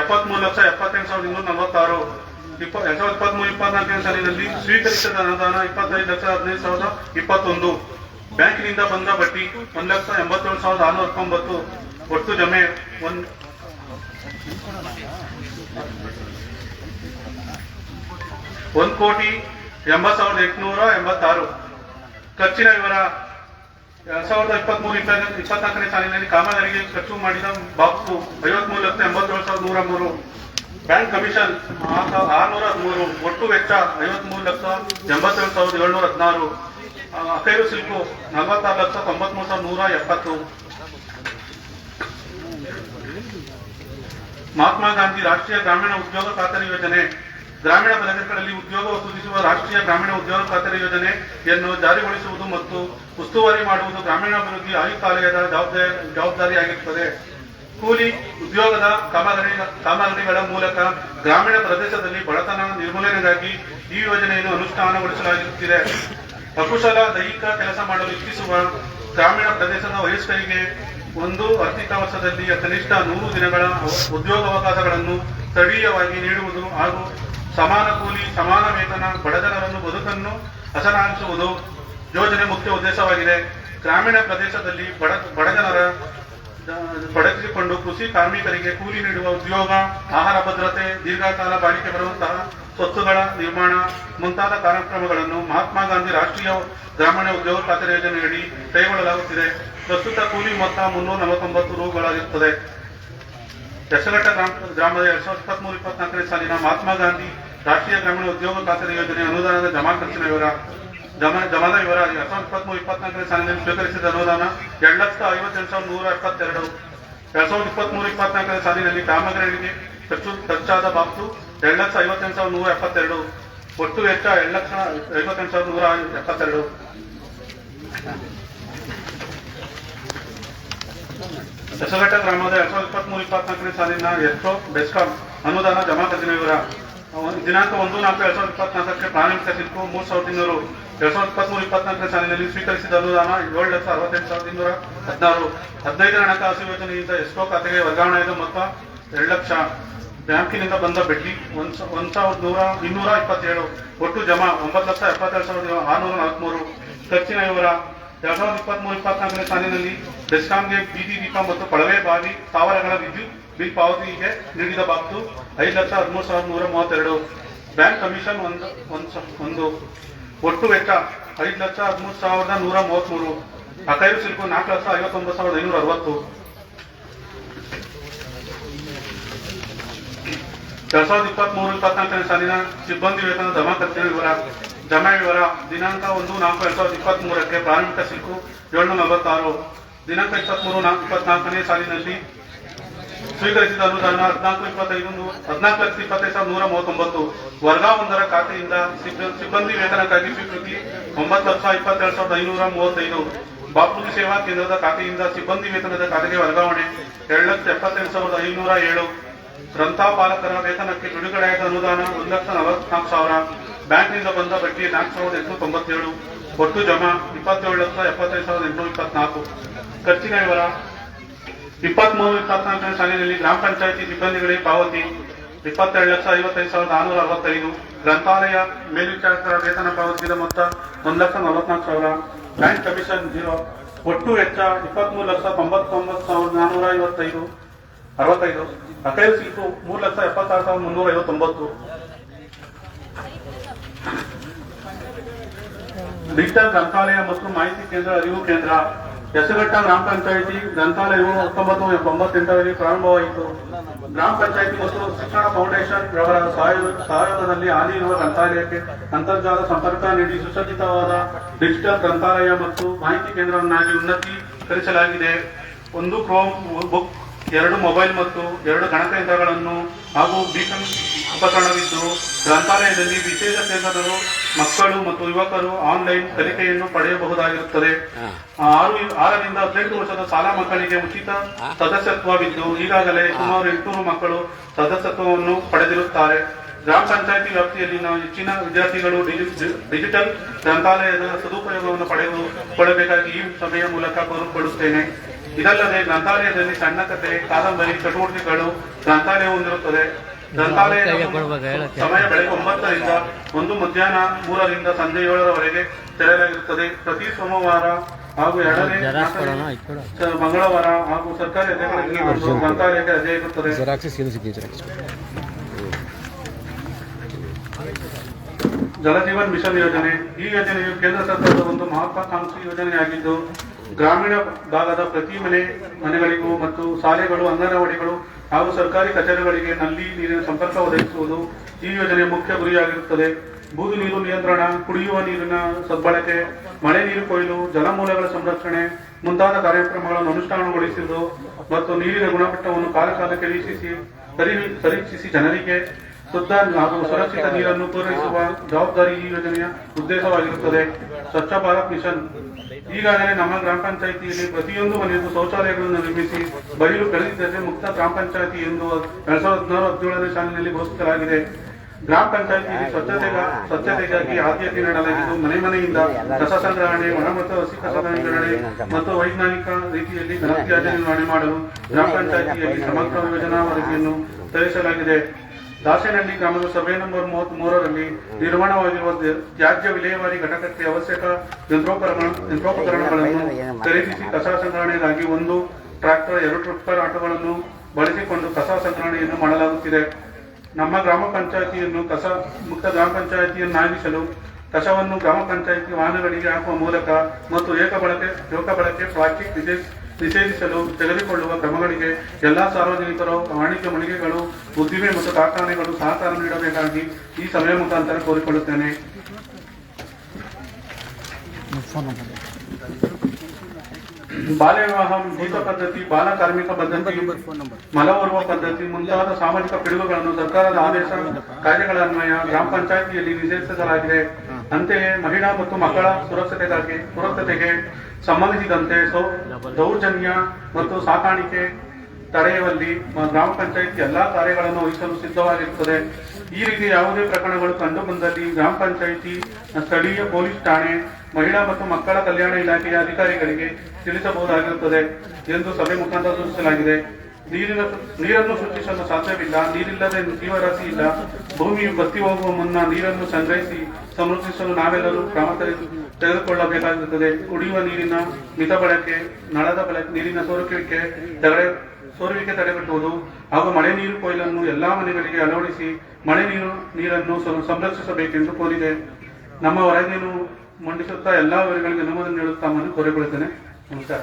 ಎಪ್ಪತ್ಮೂರು ಲಕ್ಷ ಎಪ್ಪತ್ತೆಂಟು ಸಾವಿರದ ಇನ್ನೂರ ನಲವತ್ತಾರು, ಇಪ್ಪ ಎರಡ್ ಸಾವಿರದ ಇಪ್ಪತ್ತ್ಮೂರು ಇಪ್ಪತ್ನಾಲ್ಕನೇ ಸಾಲಿನಲ್ಲಿ ಸ್ವೀಕರಿಸಿದ ಅನುದಾನ ಇಪ್ಪತ್ತೈದು ಲಕ್ಷ ಹದಿನೈದು ಸಾವಿರದ ಇಪ್ಪತ್ತೊಂದು. ಬ್ಯಾಂಕಿನಿಂದ ಬಂದ ಬಡ್ಡಿ ಒಂದು ಲಕ್ಷ ಎಂಬತ್ತೇಳು ಸಾವಿರದ ಆರುನೂರ ಹತ್ತೊಂಬತ್ತು. ಒಟ್ಟು ಜಮೆ ಒಂದು ಒಂದು ಕೋಟಿ ಎಂಬತ್ತು ಸಾವಿರದ ಎಂಟುನೂರ ಎಂಬತ್ತಾರು. ಖರ್ಚಿನ ವಿವರ ಎರಡ್ ಸಾವಿರದ ಇಪ್ಪತ್ಮೂರು ಇಪ್ಪತ್ತ ಇಪ್ಪತ್ನಾಲ್ಕನೇ ಸಾಲಿನಲ್ಲಿ ಕಾಮಗಾರಿಗೆ ಖರ್ಚು ಮಾಡಿದ ಬಾಕ್ಸು ಐವತ್ಮೂರು ಲಕ್ಷ ಎಂಬತ್ತೇಳು ಸಾವಿರದ ನೂರ ಮೂರು. ಬ್ಯಾಂಕ್ ಕಮಿಷನ್ ಆರ್ನೂರ ಹದಿಮೂರು, ಒಟ್ಟು ವೆಚ್ಚ ಐವತ್ಮೂರು ಲಕ್ಷ ಎಂಬತ್ತೇಳು ಸಾವಿರದ ಏಳ್ನೂರ ಹದಿನಾರು. ಅಕೈರು ಸಿಲ್ಕು ನಲವತ್ತಾರು ಲಕ್ಷ ತೊಂಬತ್ಮೂರು ಸಾವಿರದ ನೂರ ಎಪ್ಪತ್ತು. ಮಹಾತ್ಮ ಗಾಂಧಿ ರಾಷ್ಟ್ರೀಯ ಗ್ರಾಮೀಣ ಉದ್ಯೋಗ ಖಾತರಿ ಯೋಜನೆ ಗ್ರಾಮೀಣ ಪ್ರದೇಶಗಳಲ್ಲಿ ಉದ್ಯೋಗ ಸೃಜಿಸುವ ರಾಷ್ಟ್ರೀಯ ಗ್ರಾಮೀಣ ಉದ್ಯೋಗ ಖಾತರಿ ಯೋಜನೆಯನ್ನು ಜಾರಿಗೊಳಿಸುವುದು ಮತ್ತು ಉಸ್ತುವಾರಿ ಮಾಡುವುದು ಗ್ರಾಮೀಣಾಭಿವೃದ್ಧಿ ಆಯುಕ್ತಾಲಯದ ಜವಾಬ್ದಾರಿ ಜವಾಬ್ದಾರಿಯಾಗಿರುತ್ತದೆ. ಕೂಲಿ ಉದ್ಯೋಗದ ಕಾಮಗಾರಿ ಕಾಮಗಾರಿಗಳ ಮೂಲಕ ಗ್ರಾಮೀಣ ಪ್ರದೇಶದಲ್ಲಿ ಬಡತನ ನಿರ್ಮೂಲನೆಗಾಗಿ ಈ ಯೋಜನೆಯನ್ನು ಅನುಷ್ಠಾನಗೊಳಿಸಲಾಗುತ್ತಿದೆ. ಅಕುಶಲ ದೈಹಿಕ ಕೆಲಸ ಮಾಡಲು ಇಚ್ಛಿಸುವ ಗ್ರಾಮೀಣ ಪ್ರದೇಶದ ವಯಸ್ಕರಿಗೆ ಒಂದು ಆರ್ಥಿಕ ವರ್ಷದಲ್ಲಿ ಕನಿಷ್ಠ ನೂರು ದಿನಗಳ ಉದ್ಯೋಗಾವಕಾಶಗಳನ್ನು ಸ್ಥಳೀಯವಾಗಿ ನೀಡುವುದು ಹಾಗೂ ಸಮಾನ ಕೂಲಿ ಸಮಾನ ವೇತನ, ಬಡಜನರನ್ನು ಬದುಕನ್ನು ಹಸನಾಗಿಸುವುದು ಯೋಜನೆ ಮುಖ್ಯ ಉದ್ದೇಶವಾಗಿದೆ. ಗ್ರಾಮೀಣ ಪ್ರದೇಶದಲ್ಲಿ ಬಡ, ಬಡಜನರ ಪಡೆದುಕೊಂಡು ಕೃಷಿ ಕಾರ್ಮಿಕರಿಗೆ ಕೂಲಿ ನೀಡುವ ಉದ್ಯೋಗ, ಆಹಾರ ಭದ್ರತೆ, ದೀರ್ಘಕಾಲ ಬಾಳಿಕೆ ಬರುವಂತಹ ಸ್ವತ್ತುಗಳ ನಿರ್ಮಾಣ ಮುಂತಾದ ಕಾರ್ಯಕ್ರಮಗಳನ್ನು ಮಹಾತ್ಮ ಗಾಂಧಿ ರಾಷ್ಟ್ರೀಯ ಗ್ರಾಮೀಣ ಉದ್ಯೋಗ ಖಾತರಿ ಯೋಜನೆಯಡಿ ಕೈಗೊಳ್ಳಲಾಗುತ್ತಿದೆ. ಪ್ರಸ್ತುತ ಕೂಲಿ ಮೊತ್ತ ಮುನ್ನೂರ ನಲವತ್ತೊಂಬತ್ತು ರೂಗಳಾಗಿರುತ್ತದೆ. ದಶಘಟ್ಟ ಗ್ರಾಮ ಗ್ರಾಮದ ಎರಡ್ ಸಾವಿರದ ಇಪ್ಪತ್ಮೂರು, ಇಪ್ಪತ್ನಾಲ್ಕನೇ ಸಾಲಿನ ಮಹಾತ್ಮ ಗಾಂಧಿ ರಾಷ್ಟ್ರೀಯ ಗ್ರಾಮೀಣ ಉದ್ಯೋಗ ಖಾತರಿ ಯೋಜನೆ ಅನುದಾನದ ಜಮಾ ಖರ್ಚಿನ ವಿವರ ಜಮ ಜಮಾದ ವಿವರ ಎರಡ್ ಸಾವಿರದ ಇಪ್ಪತ್ಮೂರು, ಇಪ್ಪತ್ನಾಲ್ಕನೇ ಸಾಲಿನಲ್ಲಿ ಸ್ವೀಕರಿಸಿದ ಅನುದಾನ ಎರಡು ಲಕ್ಷದ ಐವತ್ತೆಂಟು ಸಾವಿರದ ನೂರ ಎಪ್ಪತ್ತೆರಡು ಎರಡ್ ಸಾವಿರದ ಇಪ್ಪತ್ಮೂರು, ಇಪ್ಪತ್ನಾಲ್ಕನೇ ಸಾಲಿನಲ್ಲಿ ಕಾಮಗಾರಿಗೆ ಖರ್ಚು ಖರ್ಚಾದ ಬಾಬ್ತು ಎರಡು ಲಕ್ಷ ಐವತ್ತೆಂಟು ಸಾವಿರದ ನೂರ ಎಪ್ಪತ್ತೆರಡು. ಒಟ್ಟು ವೆಚ್ಚ ಎರಡು ಲಕ್ಷ ಐವತ್ತೆಂಟು ಸಾವಿರದ ನೂರ ಎಪ್ಪತ್ತೆರಡು. ಹೊಸಘಟ್ಟ ಗ್ರಾಮದ ಎರಡ್ ಸಾವಿರದ ಇಪ್ಪತ್ಮೂರು, ಇಪ್ಪತ್ನಾಲ್ಕನೇ ಸಾಲಿನ ಎಸ್ಟ್ರೋ ಬೆಸ್ಕಾಂ ಅನುದಾನ ಜಮಾ ಖರ್ಚಿನ ವಿವರ. ದಿನಾಂಕ ಒಂದು ನಾಲ್ಕು ಎರಡ್ ಸಾವಿರದ ಇಪ್ಪತ್ನಾಲ್ಕಕ್ಕೆ ಪ್ರಾರಂಭಿಕ ಸಿಲ್ಕು ಮೂರು ಸಾವಿರದ ಇನ್ನೂರು. ಎರಡ್ ಸಾವಿರದ ಇಪ್ಪತ್ಮೂರು, ಇಪ್ಪತ್ನಾಲ್ಕನೇ ಸಾಲಿನಲ್ಲಿ ಸ್ವೀಕರಿಸಿದ ಅನುದಾನ ಏಳು ಲಕ್ಷ ಅರವತ್ತೆಂಟು ಸಾವಿರದ ಇನ್ನೂರ ಹದಿನಾರು. ಹದಿನೈದರ ಹಣಕಾಸು ಯೋಜನೆಯಿಂದ ಎಸ್ಟ್ರೋ ಖಾತೆಗೆ ವರ್ಗಾವಣೆಯಾದ ಮೊತ್ತ ಎರಡು ಲಕ್ಷ. ಬ್ಯಾಂಕಿನಿಂದ ಬಂದ ಬಡ್ಡಿ ಒಂದು ಒಂದು ಒಂದ್ ಸಾವಿರದ ನೂರ, ಇನ್ನೂರ ಇಪ್ಪತ್ತೇಳು. ಒಟ್ಟು ಜಮಾ ಒಂಬತ್ತು ಲಕ್ಷ ಎಪ್ಪತ್ತೆರಡು ಸಾವಿರದ ಆರುನೂರ ನಲವತ್ಮೂರು. ಖರ್ಚಿನ ವಿವರ ಎರಡ್ ಸಾವಿರದ ಇಪ್ಪತ್ಮೂರು ಇಪ್ಪತ್ನಾಲ್ಕನೇ ಸಾಲಿನಲ್ಲಿ ಬೆಸ್ಕಾಂಗೆ ಬೀದಿ ದೀಪ ಮತ್ತು ಕೊಳವೆ ಬಾವಿ ಸ್ಥಾವರಗಳ ವಿದ್ಯುತ್ ಬಿಲ್ ಪಾವತಿಗೆ ನೀಡಿದ ಬಾಬು ಐದು ಲಕ್ಷ ಹದಿಮೂರು ಸಾವಿರದ ನೂರ ಮೂವತ್ತೆರಡು. ಬ್ಯಾಂಕ್ ಕಮಿಷನ್ ಒಂದು ಒಂದು ಒಂದು ಒಟ್ಟು ವೆಚ್ಚ ಐದು ಲಕ್ಷ ಹದಿಮೂರು ಸಾವಿರದ ನೂರ ಮೂವತ್ಮೂರು ಅಕೈರು ಸಿಲ್ಕು ನಾಲ್ಕು ಲಕ್ಷ ಐವತ್ತೊಂಬತ್ತು ಸಾವಿರದ ಐನೂರ ಅರವತ್ತು. ಎರಡ್ ಸಾವಿರದ ಇಪ್ಪತ್ಮೂರು ಇಪ್ಪತ್ನಾಲ್ಕನೇ ಸಾಲಿನ ಸಿಬ್ಬಂದಿ ವೇತನ ಜಮಾ ಖರ್ಚಿನ ವಿವರ ಜಮಾ ವಿವರ ದಿನಾಂಕ ಒಂದು ನಾಲ್ಕು ಎರಡ್ ಸಾವಿರದ ಇಪ್ಪತ್ತ್ ಮೂರಕ್ಕೆ ಪ್ರಾರಂಭಿಕ ಸಿಲ್ಕು ಏಳ್ನೂರ ನಲವತ್ತಾರು. ದಿನಾಂಕ ಇಪ್ಪತ್ಮೂರು ನಾಲ್ಕು ಇಪ್ಪತ್ನಾಲ್ಕನೇ ಸಾಲಿನಲ್ಲಿ ಸ್ವೀಕರಿಸಿದ ಅನುದಾನ ಹದಿನಾಲ್ಕು ಇಪ್ಪತ್ತೈದು, ಹದಿನಾಲ್ಕು ಲಕ್ಷ ಇಪ್ಪತ್ತೈದು ಸಾವಿರದ ನೂರ ಮೂವತ್ತೊಂಬತ್ತು. ವರ್ಗ ಒಂದರ ಖಾತೆಯಿಂದ ಸಿಬ್ಬ- ಸಿಬ್ಬಂದಿ ವೇತನಕ್ಕಾಗಿ ಸ್ವೀಕೃತಿ ಒಂಬತ್ತು ಲಕ್ಷ ಇಪ್ಪತ್ತೆರಡು ಸಾವಿರದ ಐನೂರ ಮೂವತ್ತೈದು. ಬಾಪೂಜಿ ಸೇವಾ ಕೇಂದ್ರದ ಖಾತೆಯಿಂದ ಸಿಬ್ಬಂದಿ ವೇತನದ ಖಾತೆಗೆ ವರ್ಗಾವಣೆ ಎರಡು ಲಕ್ಷ ಎಪ್ಪತ್ತೆರಡು ಸಾವಿರದ ಐನೂರ ಏಳು. ಗ್ರಂಥಪಾಲಕರ ವೇತನಕ್ಕೆ ಬಿಡುಗಡೆಯಾದ ಅನುದಾನ ಒಂದು ಲಕ್ಷ ನಲವತ್ನಾಲ್ಕು ಸಾವಿರ. ಬ್ಯಾಂಕ್ನಿಂದ ಬಂದ ಬಡ್ಡಿ ನಾಲ್ಕು ಸಾವಿರದ ಎಂಟು ತೊಂಬತ್ತೇಳು, ಒಟ್ಟು ಜಮಾ ಇಪ್ಪತ್ತೇಳು ಲಕ್ಷ ಎಪ್ಪತ್ತೈದು ಸಾವಿರದ ಎಂಟುನೂರ ಇಪ್ಪತ್ನಾಲ್ಕು. ಖರ್ಚಿನ ವಿವರ, ಇಪ್ಪತ್ಮೂರು, ಇಪ್ಪತ್ನಾಲ್ಕನೇ ಸಾಲಿನಲ್ಲಿ ಗ್ರಾಮ ಪಂಚಾಯಿತಿ ಸಿಬ್ಬಂದಿಗಳಿಗೆ ಪಾವತಿ, ಇಪ್ಪತ್ತೆರಡು ಲಕ್ಷ ಐವತ್ತೈದು ಸಾವಿರದ ನಾನೂರ ಅರವತ್ತೈದು. ಗ್ರಂಥಾಲಯ ಮೇಲ್ವಿಚಾರಕರ ವೇತನ ಪಾವತಿಸಿದ ಮೊತ್ತ ಒಂದು ಲಕ್ಷ ನಲವತ್ನಾಲ್ಕು ಸಾವಿರ. Bank commission zero. ಒಟ್ಟು ವೆಚ್ಚ ಇಪ್ಪತ್ಮೂರು ಲಕ್ಷ ತೊಂಬತ್ತೊಂಬತ್ತು ಸಾವಿರದ ನಾನ್ನೂರ ಐವತ್ತೈದು, ಅರವತ್ತೈದು. ಅಕೈಲ್ ಸಿಲ್ಕು ಮೂರು ಲಕ್ಷ ಎಪ್ಪತ್ತಾರು ಸಾವಿರದ ಮುನ್ನೂರ ಐವತ್ತೊಂಬತ್ತು. ಡಿಜಿಟಲ್ ಗ್ರಂಥಾಲಯ ಮತ್ತು ಮಾಹಿತಿ ಕೇಂದ್ರ ಅರಿವು ಕೇಂದ್ರ ಹೆಸರುಘಟ್ಟ ಗ್ರಾಮ ಪಂಚಾಯಿತಿ ಗ್ರಂಥಾಲಯವು ಹತ್ತೊಂಬತ್ತು ಎಂಬತ್ತೆಂಟರಲ್ಲಿ ಪ್ರಾರಂಭವಾಯಿತು. ಗ್ರಾಮ ಪಂಚಾಯಿತಿ ಮತ್ತು ಶಿಕ್ಷಣ ಫೌಂಡೇಶನ್ ರವರ ಸಹಯೋಗ ಸಹಯೋಗದಲ್ಲಿ ಹಾಲಿ ಇರುವ ಗ್ರಂಥಾಲಯಕ್ಕೆ ಅಂತರ್ಜಾಲ ಸಂಪರ್ಕ ನೀಡಿ ಸುಸಜ್ಜಿತವಾದ ಡಿಜಿಟಲ್ ಗ್ರಂಥಾಲಯ ಮತ್ತು ಮಾಹಿತಿ ಕೇಂದ್ರವನ್ನಾಗಿ ಉನ್ನತೀಕರಿಸಲಾಗಿದೆ. ಒಂದು ಕ್ರೋಮ್ ಬುಕ್, ಎರಡು ಮೊಬೈಲ್ ಮತ್ತು ಎರಡು ಗಣಕಯಂತ್ರಗಳನ್ನು ಹಾಗೂ ಬೀಕನ್ ಉಪಕರಣವಿದ್ದು ಗ್ರಂಥಾಲಯದಲ್ಲಿ ವಿಶೇಷ ಚೇತನರು ಮಕ್ಕಳು ಮತ್ತು ಯುವಕರು ಆನ್ಲೈನ್ ಕಲಿಕೆಯನ್ನು ಪಡೆಯಬಹುದಾಗಿರುತ್ತದೆ. ಆರು ಆರರಿಂದ ಹದಿನೆಂಟು ವರ್ಷದ ಶಾಲಾ ಮಕ್ಕಳಿಗೆ ಉಚಿತ ಸದಸ್ಯತ್ವವಿದ್ದು ಈಗಾಗಲೇ ಸುಮಾರು ಎಂಟುನೂರು ಮಕ್ಕಳು ಸದಸ್ಯತ್ವವನ್ನು ಪಡೆದಿರುತ್ತಾರೆ. ಗ್ರಾಮ ಪಂಚಾಯತಿ ವ್ಯಾಪ್ತಿಯಲ್ಲಿನ ಹೆಚ್ಚಿನ ವಿದ್ಯಾರ್ಥಿಗಳು ಡಿಜಿ- ಡಿಜಿಟಲ್ ಗ್ರಂಥಾಲಯದ ಸದುಪಯೋಗವನ್ನು ಪಡೆದು ಕೊಡಬೇಕಾಗಿ ಈ ಸಭೆಯ ಮೂಲಕ ಕೋರಿಕೊಳ್ಳುತ್ತೇನೆ ಇದಲ್ಲದೆ ಗ್ರಂಥಾಲಯದಲ್ಲಿ ಸಣ್ಣ ಕಥೆ ಕಾದಂಬರಿ ಚಟುವಟಿಕೆಗಳು ಗ್ರಂಥಾಲಯ ಹೊಂದಿರುತ್ತದೆ. ಗ್ರಂಥಾಲಯದ ಸಮಯ ಬೆಳಗ್ಗೆ ಒಂಬತ್ತರಿಂದ ಒಂದು ಮಧ್ಯಾಹ್ನ ಮೂರರಿಂದ ಸಂಜೆ ಏಳರವರೆಗೆ ತೆರೆಯಲಾಗಿರುತ್ತದೆ. ಪ್ರತಿ ಸೋಮವಾರ ಹಾಗೂ ಎರಡನೇ ಮಂಗಳವಾರ ಹಾಗೂ ಸರ್ಕಾರಿ ಗ್ರಂಥಾಲಯಕ್ಕೆ ರಜೆ ಇರುತ್ತದೆ. ಜಲಜೀವನ್ ಮಿಷನ್ ಯೋಜನೆ. ಈ ಯೋಜನೆಯು ಕೇಂದ್ರ ಸರ್ಕಾರದ ಒಂದು ಮಹತ್ವಾಕಾಂಕ್ಷಿ ಯೋಜನೆಯಾಗಿದ್ದು ಗ್ರಾಮೀಣ ಭಾಗದ ಪ್ರತಿ ಮನೆ ಮನೆಗಳಿಗೂ ಮತ್ತು ಶಾಲೆಗಳು, ಅಂಗನವಾಡಿಗಳು ಹಾಗೂ ಸರ್ಕಾರಿ ಕಚೇರಿಗಳಿಗೆ ನಲ್ಲಿ ನೀರಿನ ಸಂಪರ್ಕ ಒದಗಿಸುವುದು ಈ ಯೋಜನೆಯ ಮುಖ್ಯ ಗುರಿಯಾಗಿರುತ್ತದೆ. ಬೂದು ನೀರು ನಿಯಂತ್ರಣ, ಕುಡಿಯುವ ನೀರಿನ ಸದ್ಬಳಕೆ, ಮಳೆ ನೀರು ಕೊಯ್ಲು, ಜಲಮೂಲಗಳ ಸಂರಕ್ಷಣೆ ಮುಂತಾದ ಕಾರ್ಯಕ್ರಮಗಳನ್ನು ಅನುಷ್ಠಾನಗೊಳಿಸುವುದು ಮತ್ತು ನೀರಿನ ಗುಣಮಟ್ಟವನ್ನು ಕಾಲಕಾಲಕ್ಕೆ ವೀಕ್ಷಿಸಿ ಪರೀಕ್ಷಿಸಿ ಜನರಿಗೆ ಶುದ್ಧ ಹಾಗೂ ಸುರಕ್ಷಿತ ನೀರನ್ನು ಪೂರೈಸುವ ಜವಾಬ್ದಾರಿ ಈ ಯೋಜನೆಯ ಉದ್ದೇಶವಾಗಿರುತ್ತದೆ. ಸ್ವಚ್ಛ ಭಾರತ್ ಮಿಷನ್ ಈಗಾಗಲೇ ನಮ್ಮ ಗ್ರಾಮ ಪಂಚಾಯಿತಿಯಲ್ಲಿ ಪ್ರತಿಯೊಂದು ಮನೆಯಲ್ಲೂ ಶೌಚಾಲಯಗಳನ್ನು ನಿರ್ಮಿಸಿ ಬಯಲು ಕಳೆದಿದ್ದರೆ ಮುಕ್ತ ಗ್ರಾಮ ಪಂಚಾಯಿತಿ ಎಂದು ಎರಡ್ ಸಾವಿರದ ಹದಿನಾರು ಹದಿನೇಳನೇ ಸಾಲಿನಲ್ಲಿ ಘೋಷಿಸಲಾಗಿದೆ. ಗ್ರಾಮ ಪಂಚಾಯಿತಿಯಲ್ಲಿ ಸ್ವಚ್ಛತೆಗ ಸ್ವಚ್ಛತೆಗಾಗಿ ಆದ್ಯತೆ ನೀಡಲಾಗಿದ್ದು ಮನೆ ಮನೆಯಿಂದ ಕಸ ಸಂಗ್ರಹಣೆ, ಒಣ ಮತ್ತು ಹಸಿ ಕಸ ಸಂಗ್ರಹಣೆ ಮತ್ತು ವೈಜ್ಞಾನಿಕ ರೀತಿಯಲ್ಲಿ ಘನತ್ಯಾಜ್ಯ ನಿರ್ವಹಣೆ ಮಾಡಲು ಗ್ರಾಮ ಪಂಚಾಯಿತಿಯಲ್ಲಿ ಸಮಗ್ರ ಯೋಜನಾ ವರದಿಯನ್ನು ತಯಾರಿಸಲಾಗಿದೆ. ದಾಸನಹಳ್ಳಿ ಗ್ರಾಮದ ಸಭೆ ನಂಬರ್ ಮೂವತ್ತ್ ಮೂರರಲ್ಲಿ ನಿರ್ಮಾಣವಾಗಿರುವ ತ್ಯಾಜ್ಯ ವಿಲೇವಾರಿ ಘಟಕಕ್ಕೆ ಅವಶ್ಯಕ ಯಂತ್ರೋಪಕರಣ, ಯಂತ್ರೋಪಕರಣಗಳನ್ನು ಖರೀದಿಸಿ ಕಸ ಸಂಗ್ರಹಣೆಗಾಗಿ ಒಂದು ಟ್ರ್ಯಾಕ್ಟರ್, ಎರಡು ಟ್ರಿಪ್ಪರ್ ಆಟೋಗಳನ್ನು ಬಳಸಿಕೊಂಡು ಕಸ ಸಂಗ್ರಹಣೆಯನ್ನು ಮಾಡಲಾಗುತ್ತಿದೆ. ನಮ್ಮ ಗ್ರಾಮ ಪಂಚಾಯಿತಿಯನ್ನು ಕಸ ಮುಕ್ತ ಗ್ರಾಮ ಪಂಚಾಯಿತಿಯನ್ನಾಗಿಸಲು ಕಸವನ್ನು ಗ್ರಾಮ ಪಂಚಾಯಿತಿ ವಾಹನಗಳಿಗೆ ಹಾಕುವ ಮೂಲಕ ಮತ್ತು ಏಕ ಬಳಕೆ ಏಕ ಬಳಕೆ ಪ್ಲಾಸ್ಟಿಕ್, ವಿದೇಶ ನಿಷೇಧಿಸಲು ತೆಗೆದುಕೊಳ್ಳುವ ಕ್ರಮಗಳಿಗೆ ಎಲ್ಲಾ ಸಾರ್ವಜನಿಕರು, ವಾಣಿಜ್ಯ ಮಳಿಗೆಗಳು, ಉದ್ದಿಮೆ ಮತ್ತು ಕಾರ್ಖಾನೆಗಳು ಸಹಕಾರ ನೀಡಬೇಕಾಗಿ ಈ ಸಭೆಯ ಮುಖಾಂತರ ಕೋರಿಕೊಳ್ಳುತ್ತೇನೆ. ಬಾಲ್ಯ ವಿವಾಹ ಭೂತ ಪದ್ಧತಿ, ಬಾಲ ಕಾರ್ಮಿಕ ಪದ್ಧತಿ ಮಲ ಓರ್ವ ಪದ್ಧತಿ ಮುಂತಾದ ಸಾಮಾಜಿಕ ಪಿಡುಗುಗಳನ್ನು ಸರ್ಕಾರದ ಆದೇಶ ಕಾಯ್ದೆಗಳ ಅನ್ವಯ ಗ್ರಾಮ ಪಂಚಾಯಿತಿಯಲ್ಲಿ ನಿಷೇಧಿಸಲಾಗಿದೆ ಅಂತೆಯೇ ಮಹಿಳಾ ಮತ್ತು ಮಕ್ಕಳ ಸುರಕ್ಷತೆಗಾಗಿ, ಸುರಕ್ಷತೆಗೆ ಸಂಬಂಧಿಸಿದಂತೆ ಸೊ, ದೌರ್ಜನ್ಯ ಮತ್ತು ಸಾಕಾಣಿಕೆ ತಡೆಯುವಲ್ಲಿ ಗ್ರಾಮ ಪಂಚಾಯಿತಿ ಎಲ್ಲಾ ಕಾರ್ಯಗಳನ್ನು ವಹಿಸಲು ಸಿದ್ಧವಾಗಿರುತ್ತದೆ. ಈ ರೀತಿ ಯಾವುದೇ ಪ್ರಕರಣಗಳು ಕಂಡು ಬಂದಲ್ಲಿ ಗ್ರಾಮ ಪಂಚಾಯಿತಿ, ಸ್ಥಳೀಯ ಪೊಲೀಸ್ ಠಾಣೆ, ಮಹಿಳಾ ಮತ್ತು ಮಕ್ಕಳ ಕಲ್ಯಾಣ ಇಲಾಖೆಯ ಅಧಿಕಾರಿಗಳಿಗೆ ತಿಳಿಸಬಹುದಾಗಿರುತ್ತದೆ ಎಂದು ಸಭೆ ಮುಖಾಂತರ ಸೂಚಿಸಲಾಗಿದೆ. ನೀರಿನ ನೀರನ್ನು ಸೃಷ್ಟಿಸಲು ಸಾಧ್ಯವಿಲ್ಲ, ನೀರಿಲ್ಲದೆ ಜೀವರಾಶಿ ಇಲ್ಲ ಭೂಮಿಯು ಬತ್ತಿ ಹೋಗುವ ಮುನ್ನ ನೀರನ್ನು ಸಂಗ್ರಹಿಸಿ ಸಂರಕ್ಷಿಸಲು ನಾವೆಲ್ಲರೂ ಕ್ರಮ ತೆಗೆದುಕೊಳ್ಳಬೇಕಾಗುತ್ತದೆ ಕುಡಿಯುವ ನೀರಿನ ಮಿತ ಬಳಕೆ, ನಳದ ಬಳಕೆ, ನೀರಿನ ಸೋರುವಿಕೆ ತಡೆ ಸೋರುವಿಕೆ ತಡೆಗಟ್ಟುವುದು ಹಾಗೂ ಮಳೆ ನೀರು ಕೊಯ್ಲನ್ನು ಎಲ್ಲಾ ಮನೆಗಳಿಗೆ ಅಳವಡಿಸಿ ಮಳೆ ನೀರು, ನೀರನ್ನು ಸಂರಕ್ಷಿಸಬೇಕೆಂದು ಕೋರಿದೆ. ನಮ್ಮ ವರದಿಯನ್ನು ಮಂಡಿಸುತ್ತಾ ಎಲ್ಲಾ ವರಿಗಳಿಗೆ ಅನುಮೋದನೆ ನೀಡುತ್ತಾ ಕೋರಿಕೊಳ್ಳುತ್ತೇನೆ. ನಮಸ್ಕಾರ.